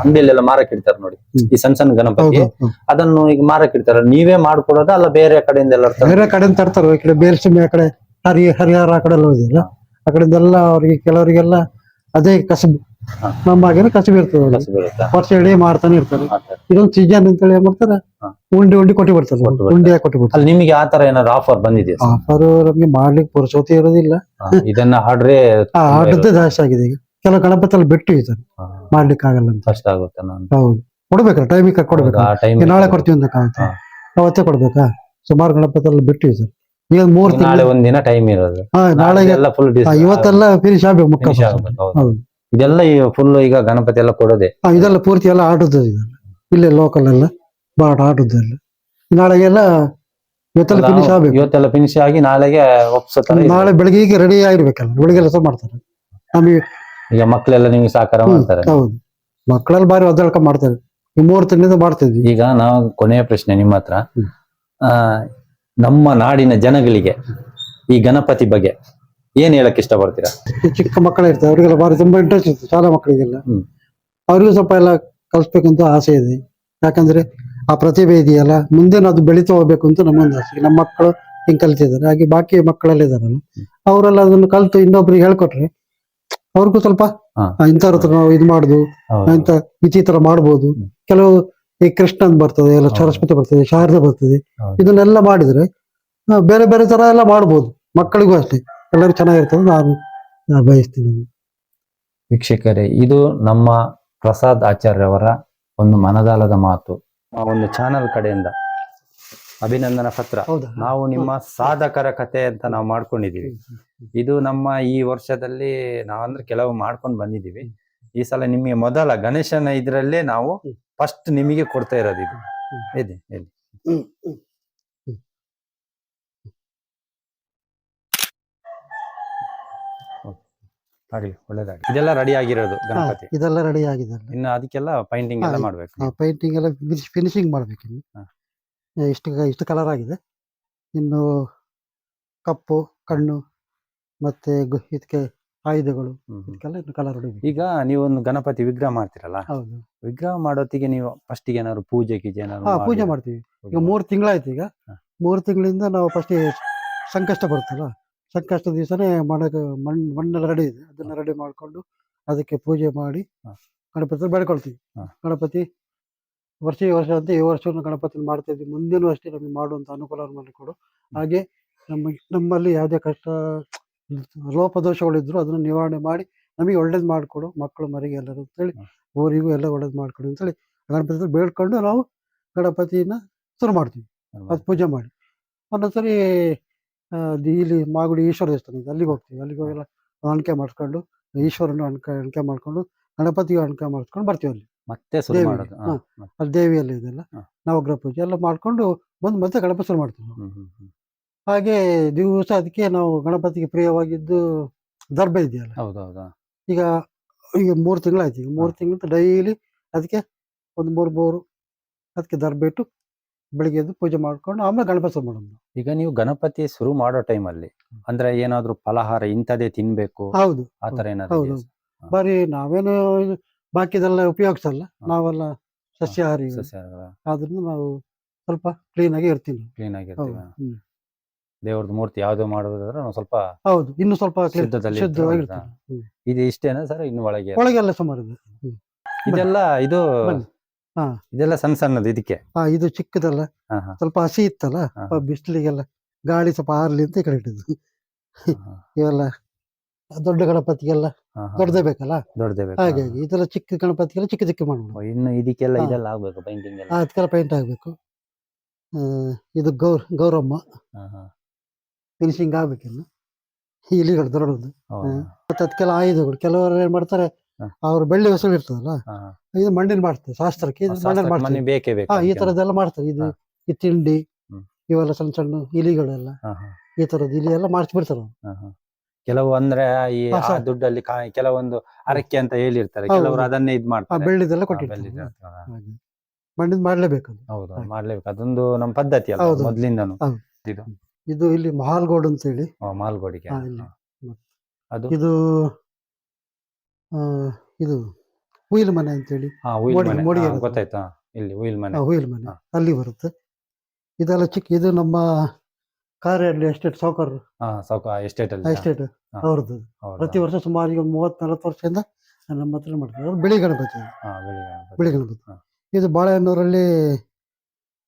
ಅಂಗಡಿಯಲ್ಲೆಲ್ಲ ಮಾರಕ್ ಇಡ್ತಾರೆ ನೋಡಿ ಹ್ಮ್. ಈ ಸಣ್ಣ ಸಣ್ಣ ಗಣಪತಿ. ಹೌದು ಹೌದು. ಅದನ್ನು ಈಗ ಮಾರಕ್ ಇಡ್ತಾರ. ನೀವೇ ಮಾಡ್ಕೊಡೋದ ಅಲ್ಲ ಬೇರೆ ಕಡೆಯಿಂದ ಎಲ್ಲ ತರ್ತಾರಾ? ಬೇರೆ ಕಡೆಯಿಂದ ತರ್ತಾರೆ. ಈ ಕಡೆ ಬೇಲ್ಸಮಿ ಆ ಕಡೆ ಹರಿ ಹರಿಹರ ಆ ಕಡೆ ಎಲ್ಲ ಹೋದಿಲ್ಲ ಆ ಕಡೆಯಿಂದೆಲ್ಲ ಅವ್ರಿಗೆ ಕೆಲವರಿಗೆಲ್ಲ ಅದೇ ಕಸಬು. ನಮ್ಮ ಬಾಗಿನ ಕಸಿ ಬೀರ್ತದ ವರ್ಷ ಇಡೀ ಮಾಡ್ತಾನೆ ಇರ್ತಾರೆ. ಇದೊಂದು ಸೀಸನ್ ಅಂತೇಳಿ ಏನ್ ಮಾಡ್ತಾರೆ. ಉಂಡಿ ಉಂಡಿ ಕೊಟ್ಟಿ ಬಿಡ್ತಾರೆ. ಬಿಡ್ತಾರೆ. ಉಂಡಿ ಕೊಟ್ಟು ಬಿಡ್ತಾರೆ. ನಿಮಗೆ ಆ ತರ ಏನಾದ್ರು ಆಫರ್ ಬಂದಿದೆ? ಆಫರ್ ನಮ್ಗೆ ಮಾಡ್ಲಿಕ್ಕೆ ಪುರುಸೋತಿ ಇರೋದಿಲ್ಲ. ಇದನ್ನ ಹಾಡ್ರೆ *laughs* ಆಟದ್ದೇ ಜಾಸ್ತಿ ಆಗಿದೆ ಈಗ. ಕೆಲವು ಗಣಪತಿಯಲ್ಲಿ ಬಿಟ್ಟು ಇದ್ದಾರೆ. ಮಾಡ್ಲಿಕ್ಕೆ ಆಗಲ್ಲ ಅಂತ. ಕಷ್ಟ ಆಗುತ್ತೆ ಹೌದು. ಕೊಡ್ಬೇಕಲ್ಲ ಟೈಮಿಗೆ ಕೊಡ್ಬೇಕು? ನಾಳೆ ಕೊಡ್ತೀವಿ ಅಂತ ಕಾಣುತ್ತೆ ಹಾ. ಅವತ್ತೇ ಕೊಡ್ಬೇಕಾ? ಸುಮಾರು ಗಣಪತಿಯಲ್ಲಿ ಬಿಟ್ಟು ಇದ್ದಾರೆ. ಸರ್ ಈಗ ಮೂರ್ ನಾಳೆ ತಿಂಗಳು ಒಂದಿನ ಟೈಮ್ ಇರೋದು. ಹಾ ನಾಳೆ ಎಲ್ಲ ಫುಲ್ ಇವತ್ತೆಲ್ಲ ಫಿನಿಶ್ ಆಗ್ಬೇಕು ಮುಖ್ಯ ಹೌದು. ಇದೆಲ್ಲ ಫುಲ್ ಈಗ ಗಣಪತಿ ಎಲ್ಲ ಕೊಡೋದೆ. ಇದೆಲ್ಲ ಪೂರ್ತಿ ಎಲ್ಲ ಆಡುದು ಇದೆಲ್ಲ ಇಲ್ಲೇ ಲೋಕಲ್ ಎಲ್ಲ ಬಾಡ ಆಡುದು ಎಲ್ಲ. ನಾಳೆಗೆಲ್ಲ ಇವತ್ತೆಲ್ಲ ಫಿನಿಶ್ ಆಗ್ಬೇಕು. ಇವತ್ತೆಲ್ಲ ಫಿನಿಶ್ ಆಗಿ ನಾಳೆಗೆ ಒಪ್ಸೋ ತರ ಇದೆ. ನಾಳೆ ಬೆಳಿಗ್ಗೆ ಈಗ ರೆಡಿ ಆಗಿರ್ಬೇಕಲ್ಲ ಬೆಳಿಗ್ಗೆ ಕೆಲಸ ಮಾಡ್ತಾರೆ. ನಮಗೆ ಈಗ ಮಕ್ಕಳೆಲ್ಲ ನಿಮ್ಗೆ ಸಹಕಾರ ಮಾಡ್ತಾರೆ. ಹೌದು. ಮಕ್ಕಳೆಲ್ಲ ಬಾರಿ ಒದ್ದಾಡ್ಕ ಮಾಡ್ತಾರೆ. ಈ ಮೂರು ತಿಂಗಳಿಂದ ಮಾಡ್ತಿದ್ವಿ ಈಗ ನಾವು ಕೊನೆಯ ಪ್ರಶ್ನೆ ನಿಮ್ಮ ಹತ್ರ. ಹ್ಮ್. ಆ ನಮ್ಮ ನಾಡಿನ ಜನಗಳಿಗೆ ಈ ಗಣಪತಿ ಬಗ್ಗೆ ಏನ್ ಹೇಳಕ್ ಇಷ್ಟ ಪಡ್ತೀರಾ ಚಿಕ್ಕ ಮಕ್ಕಳು ಇರ್ತಾರೆ ಅವರಿಗೆಲ್ಲ ಬಾರಿ ತುಂಬಾ ಇಂಟ್ರೆಸ್ಟ್ ಇರ್ತದೆ ಶಾಲಾ ಮಕ್ಕಳಿಗೆಲ್ಲ ಹ್ಮ್. ಅವ್ರಿಗೂ ಸ್ವಲ್ಪ ಎಲ್ಲ ಕಲಿಸ್ಬೇಕಂತ ಆಸೆ ಇದೆ ಯಾಕಂದ್ರೆ ಆ ಪ್ರತಿಭೆ ಇದೆಯಲ್ಲ ಮುಂದೆ ಅದು ಬೆಳೀತಾ ಹೋಗ್ಬೇಕು ಅಂತ ನಮ್ಮೊಂದು ಆಸೆ ನಮ್ಮ ಮಕ್ಕಳು ಹಿಂಗ್ ಕಲಿತಿದ್ದಾರೆ ಹಾಗೆ ಬಾಕಿ ಮಕ್ಕಳೆಲ್ಲ ಇದಾರಲ್ಲ ಅವರೆಲ್ಲ ಅದನ್ನು ಕಲ್ತು ಇನ್ನೊಬ್ರಿಗೆ ಹೇಳ್ಕೊಟ್ರೆ ಅವ್ರಿಗೂ ಸ್ವಲ್ಪ ಹಾ. ಆ, ಇಂಥವ್ರ ಹತ್ರ ನಾವು ಇದು ಮಾಡುದು ಹೌದು. ಇಂಥ ತರ ಮಾಡ್ಬೋದು ಕೆಲವು ಈ ಕೃಷ್ಣನ್ ಬರ್ತದೆ ಎಲ್ಲ. ಸರಸ್ವತಿ ಬರ್ತದೆ ಶಾರದ ಬರ್ತದೆ ಹೌದು. ಇದನ್ನೆಲ್ಲ ಮಾಡಿದ್ರೆ ಆ, ಬೇರೆ ಬೇರೆ ತರ ಎಲ್ಲ ಮಾಡ್ಬೋದು ಮಕ್ಕಳಿಗೂ ಅಷ್ಟೇ ಎಲ್ಲರೂ ಚೆನ್ನಾಗಿರ್ತದೆ ನಾನು ಬಯಸ್ತೀನಿ. ವೀಕ್ಷಕರೇ ಇದು ನಮ್ಮ ಪ್ರಸಾದ್ ಆಚಾರ್ಯವರ ಒಂದು ಮನದಾಳದ ಮಾತು. ಆ ಒಂದು ಚಾನಲ್ ಕಡೆಯಿಂದ ಅಭಿನಂದನಾ ಪತ್ರ. ಹೌದಾ? ನಾವು ನಿಮ್ಮ ಸಾಧಕರ ಕತೆ ಅಂತ ನಾವು ಮಾಡ್ಕೊಂಡಿದೀವಿ ಇದು ನಮ್ಮ ಈ ವರ್ಷದಲ್ಲಿ ನಾವಂದ್ರೆ ಕೆಲವು ಮಾಡ್ಕೊಂಡು ಬಂದಿದೀವಿ ಈ ಸಲ ನಿಮಗೆ ಮೊದಲ ಗಣೇಶನ ಇದರಲ್ಲೇ ನಾವು ಫಸ್ಟ್ ನಿಮಗೆ ಕೊಡ್ತಾ ಇರೋದು ಇದು. ಹ್ಮ್. ಇದೆ ಇದೆ ಹ್ಮ್, ಹ್ಮ್. ಆಗ್ಲಿ ಒಳ್ಳೇದಾಗಿ ಇದೆಲ್ಲ ರೆಡಿ ಆಗಿರೋದು ಗಣಪತಿ. ಇದೆಲ್ಲ ರೆಡಿ ಆಗಿದೆ. ಇನ್ನು ಅದಕ್ಕೆಲ್ಲ ಪೈಂಟಿಂಗ್ ಎಲ್ಲ ಮಾಡ್ಬೇಕು. ಪೇಂಟಿಂಗ್ ಎಲ್ಲ ಫಿನಿಶಿಂಗ್ ಮಾಡ್ಬೇಕು ಇನ್ನು. ಇಷ್ಟು ಇಷ್ಟು ಕಲರ್ ಆಗಿದೆ. ಇನ್ನು ಕಪ್ಪು ಕಣ್ಣು ಮತ್ತೆ ಇದಕ್ಕೆ ಆಯುಧಗಳು. ಇದಕ್ಕೆಲ್ಲ ಇನ್ನು ಕಲರ್ ಹೊಡಿಬೇಕು ಈಗ ನೀವು ಒಂದು ಗಣಪತಿ ವಿಗ್ರಹ ಮಾಡ್ತೀರಲ್ಲ? ಹೌದು. ವಿಗ್ರಹ ಮಾಡೋತ್ತಿಗೆ ನೀವು ಫಸ್ಟ್ ಏನಾದ್ರು ಪೂಜೆ ಗೀಜೆ ಏನಾದ್ರು ಪೂಜೆ ಮಾಡ್ತೀವಿ. ಈಗ ಮೂರು ತಿಂಗಳಾಯ್ತು ಈಗ. ಮೂರು ತಿಂಗಳಿಂದ ನಾವು ಫಸ್ಟ್ ಸಂಕಷ್ಟ ಬರುತ್ತಲ್ಲ? ಸಂಕಷ್ಟ ದಿವಸನೇ ಮಾಡಕ ಮಣ್ಣು ಮಣ್ಣೆಲ್ಲ ರೆಡಿ ಇದೆ. ಅದನ್ನ ರೆಡಿ ಮಾಡಿಕೊಂಡು ಅದಕ್ಕೆ ಪೂಜೆ ಮಾಡಿ. ಗಣಪತಿ ಬೇಡ್ಕೊಳ್ತೀವಿ. ಗಣಪತಿ ವರ್ಷ ಈ ವರ್ಷ ಅಂತ ಈ ವರ್ಷ ಗಣಪತಿ ಮಾಡ್ತಾ ಇದ್ವಿ ಮುಂದಿನ ಅಷ್ಟೇ ನಮಗೆ ಮಾಡುವಂಥ ಅನುಕೂಲವನ್ನು ಮಾಡಿಕೊಡು ಹಾಗೆ ನಮ್ಮ ನಮ್ಮಲ್ಲಿ ಯಾವುದೇ ಕಷ್ಟ ಲೋಪದೋಷಗಳಿದ್ರು ಅದನ್ನು ನಿವಾರಣೆ ಮಾಡಿ ನಮಗೆ ಒಳ್ಳೇದು ಮಾಡಿಕೊಡು. ಮಕ್ಕಳು ಮರಿಗೆ ಎಲ್ಲರೂ ಅಂತೇಳಿ ಹೇಳಿ ಊರಿಗೂ ಎಲ್ಲ ಒಳ್ಳೇದು ಮಾಡಿಕೊಡು ಅಂತೇಳಿ ಗಣಪತಿ ಬೇಡ್ಕೊಂಡು ನಾವು ಗಣಪತಿನ ಶುರು ಮಾಡ್ತೀವಿ. ಅದು ಪೂಜೆ ಮಾಡಿ. ಒಂದೊಂದ್ಸರಿ ಇಲ್ಲಿ ಮಾಗುಡಿ ಈಶ್ವರ ದೇವಸ್ಥಾನ ಇದೆ. ಅಲ್ಲಿಗೆ ಹೋಗ್ತೀವಿ. ಅಲ್ಲಿಗೆ ಹೋಗೆಲ್ಲ ಅಣಕೆ ಮಾಡಿಸ್ಕೊಂಡು ಈಶ್ವರನ ಅಣಕೆ ಅಣಕೆ ಮಾಡ್ಕೊಂಡು ಗಣಪತಿಗೆ ಅಣಕೆ ಮಾಡಿಸ್ಕೊಂಡು ಬರ್ತೀವಿ ಅಲ್ಲಿ. ಮತ್ತೆ ಶುರು ಮಾಡೋದು. ಹಾ. ಅಲ್ಲಿ ದೇವಿಯಲ್ಲಿ ಇದೆಲ್ಲ ಹಾ. ನವಗ್ರಹ ಪೂಜೆ ಎಲ್ಲ ಮಾಡ್ಕೊಂಡು ಬಂದು ಮತ್ತೆ ಗಣಪತಿ ಶುರು ಮಾಡ್ತೀವಿ ನಾವು. ಹ್ಮ್, ಹ್ಮ್, ಹ್ಮ್. ಹಾಗೆ ದಿವಸ ಅದಕ್ಕೆ ನಾವು ಗಣಪತಿಗೆ ಪ್ರಿಯವಾಗಿದ್ದು ದರ್ಬೆ ಇದೆಯಲ್ಲ. ಹೌದೌದಾ. ಈಗ ಈಗ ಮೂರು ತಿಂಗಳಾಯ್ತು. ಈಗ ಮೂರು ತಿಂಗಳ ಡೈಲಿ ಅದಕ್ಕೆ ಒಂದು ಮೂರು ಮೂರು ಅದಕ್ಕೆ ದರ್ಬಿಟ್ಟು ಬೆಳಿಗ್ಗೆ ಎದ್ದು ಪೂಜೆ ಮಾಡ್ಕೊಂಡು ಆಮೇಲೆ ಗಣಪತಿ ಮಾಡೋದು. ಈಗ ನೀವು ಗಣಪತಿ ಶುರು ಮಾಡೋ ಟೈಮಲ್ಲಿ ಅಂದ್ರೆ ಏನಾದ್ರು ಫಲಹಾರ ಇಂಥದೇ ತಿನ್ಬೇಕು ಹೌದು. ಆತರ ಏನಾದ್ರು ಹೌದು. ಇದೆಯಾ? ಬರೀ ನಾವೇನು ಬಾಕಿದೆಲ್ಲ ಉಪಯೋಗಿಸಲ್ಲ ನಾವೆಲ್ಲ ಸಸ್ಯಾಹಾರಿ ಸಸ್ಯಾಹಾರ ಆದ್ರಿಂದ ನಾವು ಸ್ವಲ್ಪ ಕ್ಲೀನ್ ಆಗಿ ಇರ್ತೀವಿ ಕ್ಲೀನ್ ಆಗಿ ಆಗಿರ್ತೀವಿ ಹ್ಮ್. ದೇವ್ರದ್ದು ಮೂರ್ತಿ ಯಾವ್ದು ಮಾಡೋದಾದ್ರೆ ನಾವು ಸ್ವಲ್ಪ ಹೌದು ಇನ್ನು ಸ್ವಲ್ಪ clean- ಶುದ್ಧದಲ್ಲಿ ಶುದ್ಧವಾಗಿರ್ತೀವಿ. ಹ್ಮ್. ಇದು ಇಷ್ಟೇನಾ ಸರ್ ಇನ್ನು ಒಳಗೆ? ಒಳಗೆಲ್ಲ ಸುಮಾರು ಇದೆ. ಇದೆಲ್ಲ ಇದು ಬನ್ನಿ. ಹಾ. ಇದೆಲ್ಲ ಸಣ್ಣ ಸಣ್ಣದು ಇದಕ್ಕೆ? ಹಾ ಇದು ಚಿಕ್ಕದಲ್ಲ. ಹಾ, ಹಾ, ಸ್ವಲ್ಪ ಹಸಿ ಇತ್ತಲ್ಲ ಹಾ. ಸ್ವಲ್ಪ ಬಿಸಿಲಿಗೆಲ್ಲ ಗಾಳಿ ಸ್ವಲ್ಪ ಆರ್ಲಿ ಅಂತ ಈ ಕಡೆ ಇಟ್ಟಿದ್ದು. ಹಾ, ಇವೆಲ್ಲ ದೊಡ್ಡ ಗಣಪತಿಗೆಲ್ಲ ಹಾ, ಹಾ. ದೊಡ್ಡದೇ ಬೇಕಲ್ಲ? ದೊಡ್ಡದೇ ಹಾಗೆ ಹಾಗಾಗಿ ಇದೆಲ್ಲ ಚಿಕ್ಕ ಗಣಪತಿಗೆಲ್ಲ ಚಿಕ್ಕ ಚಿಕ್ಕ ಮಾಡ್ಬೋದು ಓ, ಇನ್ನು ಇದಕ್ಕೆಲ್ಲ ಹಾ. ಇದೆಲ್ಲ ಆಗ್ಬೇಕು ಪೈಂಟಿಂಗ್ ಎಲ್ಲ. ಅದಕ್ಕೆಲ್ಲ ಪೇಂಟ್ ಆಗ್ಬೇಕು. ಇದು ಗೌರ್ ಗೌರಮ್ಮ. ಹಾ, ಹಾ. ಫಿನಿಶಿಂಗ್ ಆಗ್ಬೇಕಿನ್ನು. ಇಲಿಗಳು ದೊಡ್ಡದು. ಮತ್ತೆ ಅದಕ್ಕೆಲ್ಲ ಆಯುಧಗಳು. ಕೆಲವರು ಏನ್ ಮಾಡ್ತಾರೆ. ಅವ್ರು ಬೆಳ್ಳಿ ಹೆಸರು ಇರ್ತದಲ್ಲ. ಇದು ಮಣ್ಣಿನ ಮಾಡ್ತಾರೆ ಶಾಸ್ತ್ರಕ್ಕೆ ಮಣ್ಣಿನ ಮಾಡ್ತಾರೆ. ಬೇಕೇ ಬೇಕು ಈ ತರದೆಲ್ಲ ಮಾಡ್ತಾರೆ. ಇದು. ಈ ತಿಂಡಿ. ಇವೆಲ್ಲ ಸಣ್ಣ ಸಣ್ಣ ಇಲಿಗಳೆಲ್ಲ ಈ ತರದ ಇಲಿ ಎಲ್ಲ ಮಾಡಿಸಿ ಬಿಡ್ತಾರೆ ಅವ್ರು. ಹಾ, ಹಾ. ಕೆಲವು ಅಂದ್ರೆ ಈ. ದುಡ್ಡಲ್ಲಿ ಕೆಲವೊಂದು ಅರಕೆ ಅಂತ ಹೇಳಿರ್ತಾರೆ. ಕೆಲವರು ಅದನ್ನೇ ಇದ್ ಮಾಡ್ತಾರೆ. ಬೆಳ್ಳಿದೆಲ್ಲ ಕೊಟ್ಟಿರ್ತಾರೆ. ಮಣ್ಣಿಂದ ಮಾಡ್ಲೇಬೇಕು ಹೌದು ಮಾಡ್ಲೇಬೇಕು. ಅದೊಂದು ನಮ್ಮ ಪದ್ಧತಿ ಅಲ್ಲ. ಮೊದ್ಲಿಂದನು. ಇದು. ಇದು ಇಲ್ಲಿ ಮಹಾಲ್ಗೋಡ್ ಅಂತ ಹೇಳಿ ಮಹಾಲ್ಗೋಡಿಗೆ. ಅದು? ಇದು ಇದು ಹುಯಿಲ್ ಮನೆ ಅಂತೇಳಿ. ಹಾ ಉಯಿಲ್ ಮೋಡಿ- ಮನೆ. ಮೋಡಿಗೆ ಹಾ, ಇರೋದು. ಗೊತ್ತಾಯ್ತಾ. ಇಲ್ಲಿ ಉಯಿಲ್ ಮನೆ. ಹುಯಿಲ್ ಮನೆ. ಹಾ. ಅಲ್ಲಿ ಬರುತ್ತೆ. ಇದೆಲ್ಲ ಚಿಕ್ಕ ಇದು ನಮ್ಮ ಕಾರ್ಯ ಎಸ್ಟೇಟ್ ಸೌಕರ್ ಹಾ ಸೌಕ ಎಸ್ಟೇಟ್ ಅಲ್ಲಿ. ಎಸ್ಟೇಟ್. ಹಾ. ಅವ್ರದ್ದು. ಹೌದಾ? ಪ್ರತಿ ವರ್ಷ ಸುಮಾರು ಈಗ ಮೂವತ್ತು ನಲವತ್ತು ವರ್ಷದಿಂದ ನಮ್ಮ ಹತ್ರ ಮಾಡ್ತಾರೆ. ಅವ್ರು ಬಿಳಿ ಗಣಪತಿ ಅದು, ಹಾ, ಬೆಳಿಗ್ಗೆ ಗಣಪತಿ. ಬಿಳಿ ಗಣಪತಿ. ಹಾ. ಇದು ಬಾಳೆಹಣ್ಣೂರಲ್ಲಿ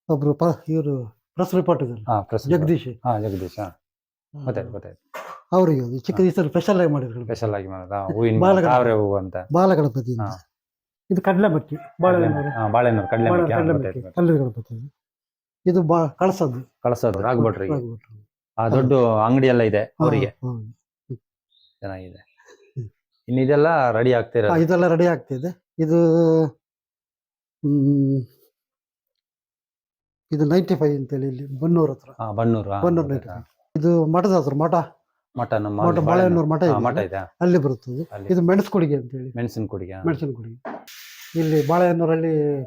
ಒಬ್ರು ಪ ಇವರು ಪ್ರೆಸ್ ರಿಪೋರ್ಟ್ ಹಾ. ಜಗದೀಶ್. ಹಾ ಜಗದೀಶ್. ಹಾ. ಗೊತ್ತಾಯ್ತು ಗೊತ್ತಾಯ್ತು. ಅವರಿಗೆ ಅದು ಚಿಕ್ಕ ದಿವಸ ಸ್ಪೆಷಲ್ ಆಗಿ ಮಾಡಿದ್ರು ಸ್ಪೆಷಲ್ ಆಗಿ ಮಾಡೋದು ಹೂವಿನ ಬಾಲಗಣಪತಿ. ತಾವರೆ ಹೂವು ಅಂತ ಬಾಲ ಗಣಪತಿ ಹಾ. ಇದು ಕಡಲೆ ಬಾಳೆಹಣ್ಣೂರು ಹಾ ಬಾಳೆಹಣ್ಣು ಕಡಲೆ ಬಾಳೆ- ಹಾ, ಕಡಲೆ ಬಟ್ಟಿ ಗೊತ್ತಾಯ್ತು. ಗಣಪತಿ ಇದು. ಬಾ ಕಳಸದ್ದು ಕಳ್ಸೋದು ರಾಗ್ಭಟ್ರಿಗೆ ರಾಗ್ಭಟ್ರು. ಆ ದೊಡ್ಡ ಅಂಗಡಿ ಎಲ್ಲ ಇದೆ ಹಾ, ಅವರಿಗೆ. ಚೆನ್ನಾಗಿದೆ. ಇನ್ನು ಇದೆಲ್ಲ ರೆಡಿ ಆಗ್ತಿರ ಹಾ, ಇದೆಲ್ಲ ರೆಡಿ ಆಗ್ತಿದೆ ಇದು ಹ್ಮ್, ಇದು ನೈಂಟಿ ಫೈವ್ ಅಂತೇಳಿ ಇಲ್ಲಿ ಬನ್ನೂರ್ ಹತ್ರ ಹಾ ಬನ್ನೂರು. ನೈಂಟಿ ಇದು ಮಠದ ಹತ್ರ ಮಠ ಮಠ ನಮ್ಮ ಮಠ ಬಾಳೆಹಣ್ಣೂರು ಮಠ ಇದೆ ಮಠ ಇದೆ. ಅಲ್ಲಿ ಬರುತ್ತದೆ. ಅಲ್ಲಿ. ಇದು ಮೆಣಸು ಅಂತ ಹೇಳಿ ಮೆಣಸಿನ ಕುಡಿಗೆ ಮೆಣಸಿನ ಕೊಡುಗೆ. ಇಲ್ಲಿ ಬಾಳೆಹಣ್ಣೂರಲ್ಲಿ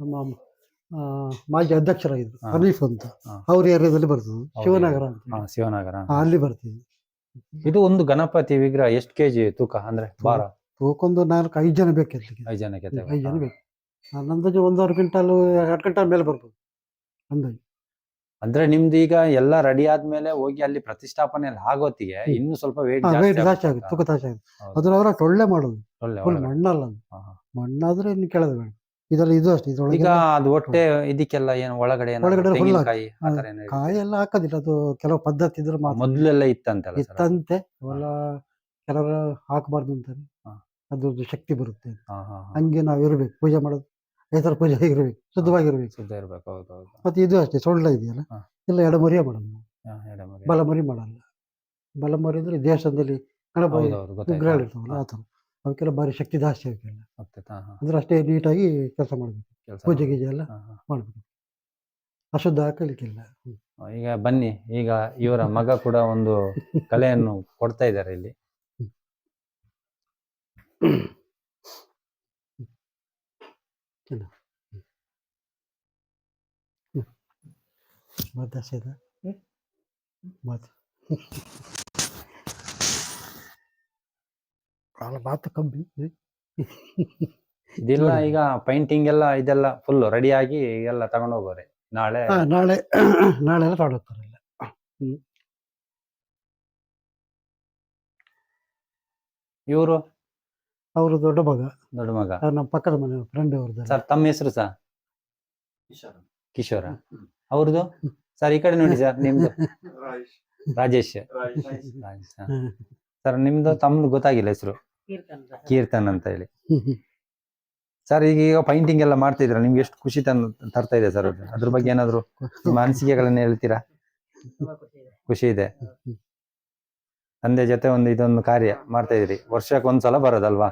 ನಮ್ಮ ಆ, ಮಾಜಿ ಅಧ್ಯಕ್ಷರಾಗಿದ್ರು ಹಾ. ಹನೀಫ್ ಅಂತ. ಹಾ. ಅವ್ರ ಏರಿಯಾದಲ್ಲಿ ಬರ್ತದೆ. ಶಿವನಗರ ಅಂತ ಶಿವನಗರ. ಹಾ, ಅಲ್ಲಿ ಬರ್ತೀವಿ ಇದು ಒಂದು ಗಣಪತಿ ವಿಗ್ರಹ ಎಷ್ಟು ಕೆಜಿ ತೂಕ ಅಂದ್ರೆ ಭಾರ? ತೂಕೊಂದು ನಾಲ್ಕು ಐದು ಜನ ಬೇಕು ಐದು ಜನಕ್ಕೆ ಐದು ಜನ ಬೇಕು. ನನ್ನ ಅಂದಾಜು ಒಂದೂವರೆ ಕ್ವಿಂಟಲ್ ಎರಡು ಕ್ವಿಂಟಲ್ ಮೇಲೆ ಬರ್ಬೋದು. ಅಂದಾಜು. ಅಂದ್ರೆ ನಿಮ್ದು ಈಗ ಎಲ್ಲ ರೆಡಿ ಆದ್ಮೇಲೆ ಹೋಗಿ ಅಲ್ಲಿ ಪ್ರತಿಷ್ಠಾಪನೆ ಆಗೋತಿಗೆ ಇನ್ನು ಸ್ವಲ್ಪ ವೇಟ್ ಜಾಸ್ತಿ ಆಗುತ್ತೆ ತೂಕ ಜಾಸ್ತಿ ಆಗುತ್ತೆ. ಅದನ್ನ ಅವರ ಟೊಳ್ಳೆ ಮಾಡೋದು. ಫುಲ್ ಮಣ್ಣಲ್ಲ ಅದು. ಮಣ್ಣಾದ್ರೆ ಇನ್ನು ಕೆಳಗೆ ಬೇಡ. ಇದೆಲ್ಲ ಇದು ಅಷ್ಟೇ ಈಗ ಇದ್ರೊಳಗೆ ಅದು ಹೊಟ್ಟೆ ಇದಕ್ಕೆಲ್ಲ ಏನು ಒಳಗಡೆ ಒಳಗಡೆ ಏನಾದ್ರು ಕಾಯಿ ಎಲ್ಲ ಹಾಕೋದಿಲ್ಲ ಅದು ಕೆಲವು ಪದ್ಧತಿ ಇದ್ರೆ ಮಾತ್ರ. ಇತ್ತಂತೆ. ಇತ್ತಂತೆ ಅವೆಲ್ಲ ಕೆಲವರು ಹಾಕಬಾರ್ದು ಅಂತಾರೆ. ಅದ್ರದ್ದು ಶಕ್ತಿ ಬರುತ್ತೆ. ಹಂಗೆ ನಾವು ಇರ್ಬೇಕು ಪೂಜೆ ಮಾಡೋದು. ಐತರ ಪೂಜೆ ಇರ್ಬೇಕು ಶುದ್ಧವಾಗಿರ್ಬೇಕು ಶುದ್ಧ ಇರ್ಬೇಕು ಹೌದು ಹೌದು ಮತ್ತೆ ಇದು ಅಷ್ಟೇ ಸೊಳ್ಳೆ ಇದೆಯಲ್ಲ ಹಾ. ಇಲ್ಲ ಎಡಮರಿಯ ಮಾಡೋದು ನಾವು. ಹಾ, ಮರಿ ಬಲಮರಿ ಮಾಡಲ್ಲ ಬಲಮರಿ ಅಂದ್ರೆ ದೇಶದಲ್ಲಿ ಗಣಪತಿ ಹೌದು ಹೌದು ಗೊತ್ತಾಯ್ತು. ವಿಗ್ರಹಗಳು ಇರ್ತಾವಲ್ಲ ಆ ಥರ ಅವಕ್ಕೆಲ್ಲ ಭಾರಿ ಶಕ್ತಿ ಜಾಸ್ತಿ ಅವಕ್ಕೆಲ್ಲ ಹಾ. ಅಂದ್ರೆ ಅಷ್ಟೇ ನೀಟಾಗಿ ಕೆಲಸ ಮಾಡಬೇಕು ಕೆಲ್ಸ ಪೂಜೆ. ಗೀಜೆ ಎಲ್ಲ ಹಾ, ಹಾ. ಮಾಡ್ಬೇಕು ಅಶುದ್ಧ ಹಾಕಲಿಕ್ಕಿಲ್ಲ ಹ್ಮ್. ಈಗ ಬನ್ನಿ ಈಗ ಇವರ ಮಗ ಕೂಡ ಒಂದು *laughs* ಕಲೆಯನ್ನು ಕೊಡ್ತಾ ಇದ್ದಾರೆ ಇಲ್ಲಿ ಮತ್ತೆ ಸೇದ? ಮತ್ತೆ ಕಾಲ ಬಾತು ಕಮ್ಮಿ ಇದೆಲ್ಲ ಈಗ ಪೈಂಟಿಂಗ್ ಎಲ್ಲ ಇದೆಲ್ಲ ಫುಲ್ ರೆಡಿ ಆಗಿ ಎಲ್ಲ ತಗೊಂಡು ಹೋಗೋರೆ. ನಾಳೆ ನಾಳೆ *clears throat* ನಾಳೆ ಎಲ್ಲ ತಗೊಂಡೋಗ್ತಾರೆ ಎಲ್ಲ. ಇವರು? ಅವರು ದೊಡ್ಡ ಮಗ. ದೊಡ್ಡ ಮಗ. ನಮ್ಮ ಪಕ್ಕದ ಮನೆ ಫ್ರೆಂಡ್ ಅವ್ರದ್ದು ಸರ್ ತಮ್ಮ ಹೆಸರು ಸರ್? ಕಿಶೋರ ಅವ್ರದ್ದು ಸರ್ ಈ ಕಡೆ ನೋಡಿ ಸರ್ ನಿಮ್ದು. ರಾಜೇಶ್. ರಾಜೇಶ್. ಸರ್ ನಿಮ್ದು ತಮ್ದು ಗೊತ್ತಾಗಿಲ್ಲ ಹೆಸರು. ಕೀರ್ತನ್ ಅಂತ ಹೇಳಿ. ಸರ್ ಈಗ ಈಗ ಪೈಂಟಿಂಗ್ ಎಲ್ಲ ಮಾಡ್ತಿದ್ರ ನಿಮ್ಗೆ ಎಷ್ಟು ಖುಷಿ ತನ್ ತರ್ತಾ ಇದೆ ಸರ್ ಅದು? ಅದ್ರ ಬಗ್ಗೆ ಏನಾದ್ರು ಮಾನಸಿಕೆಗಳನ್ನ ಅನಿಸಿಕೆಗಳನ್ನ ಹೇಳ್ತೀರಾ? ಖುಷಿ ಇದೆ. ತಂದೆ ಜೊತೆ ಒಂದು ಇದೊಂದು ಕಾರ್ಯ ಮಾಡ್ತಾ ಇದ್ರಿ ವರ್ಷಕ್ಕೆ ಒಂದ್ಸಲ ಬರೋದಲ್ವಾ?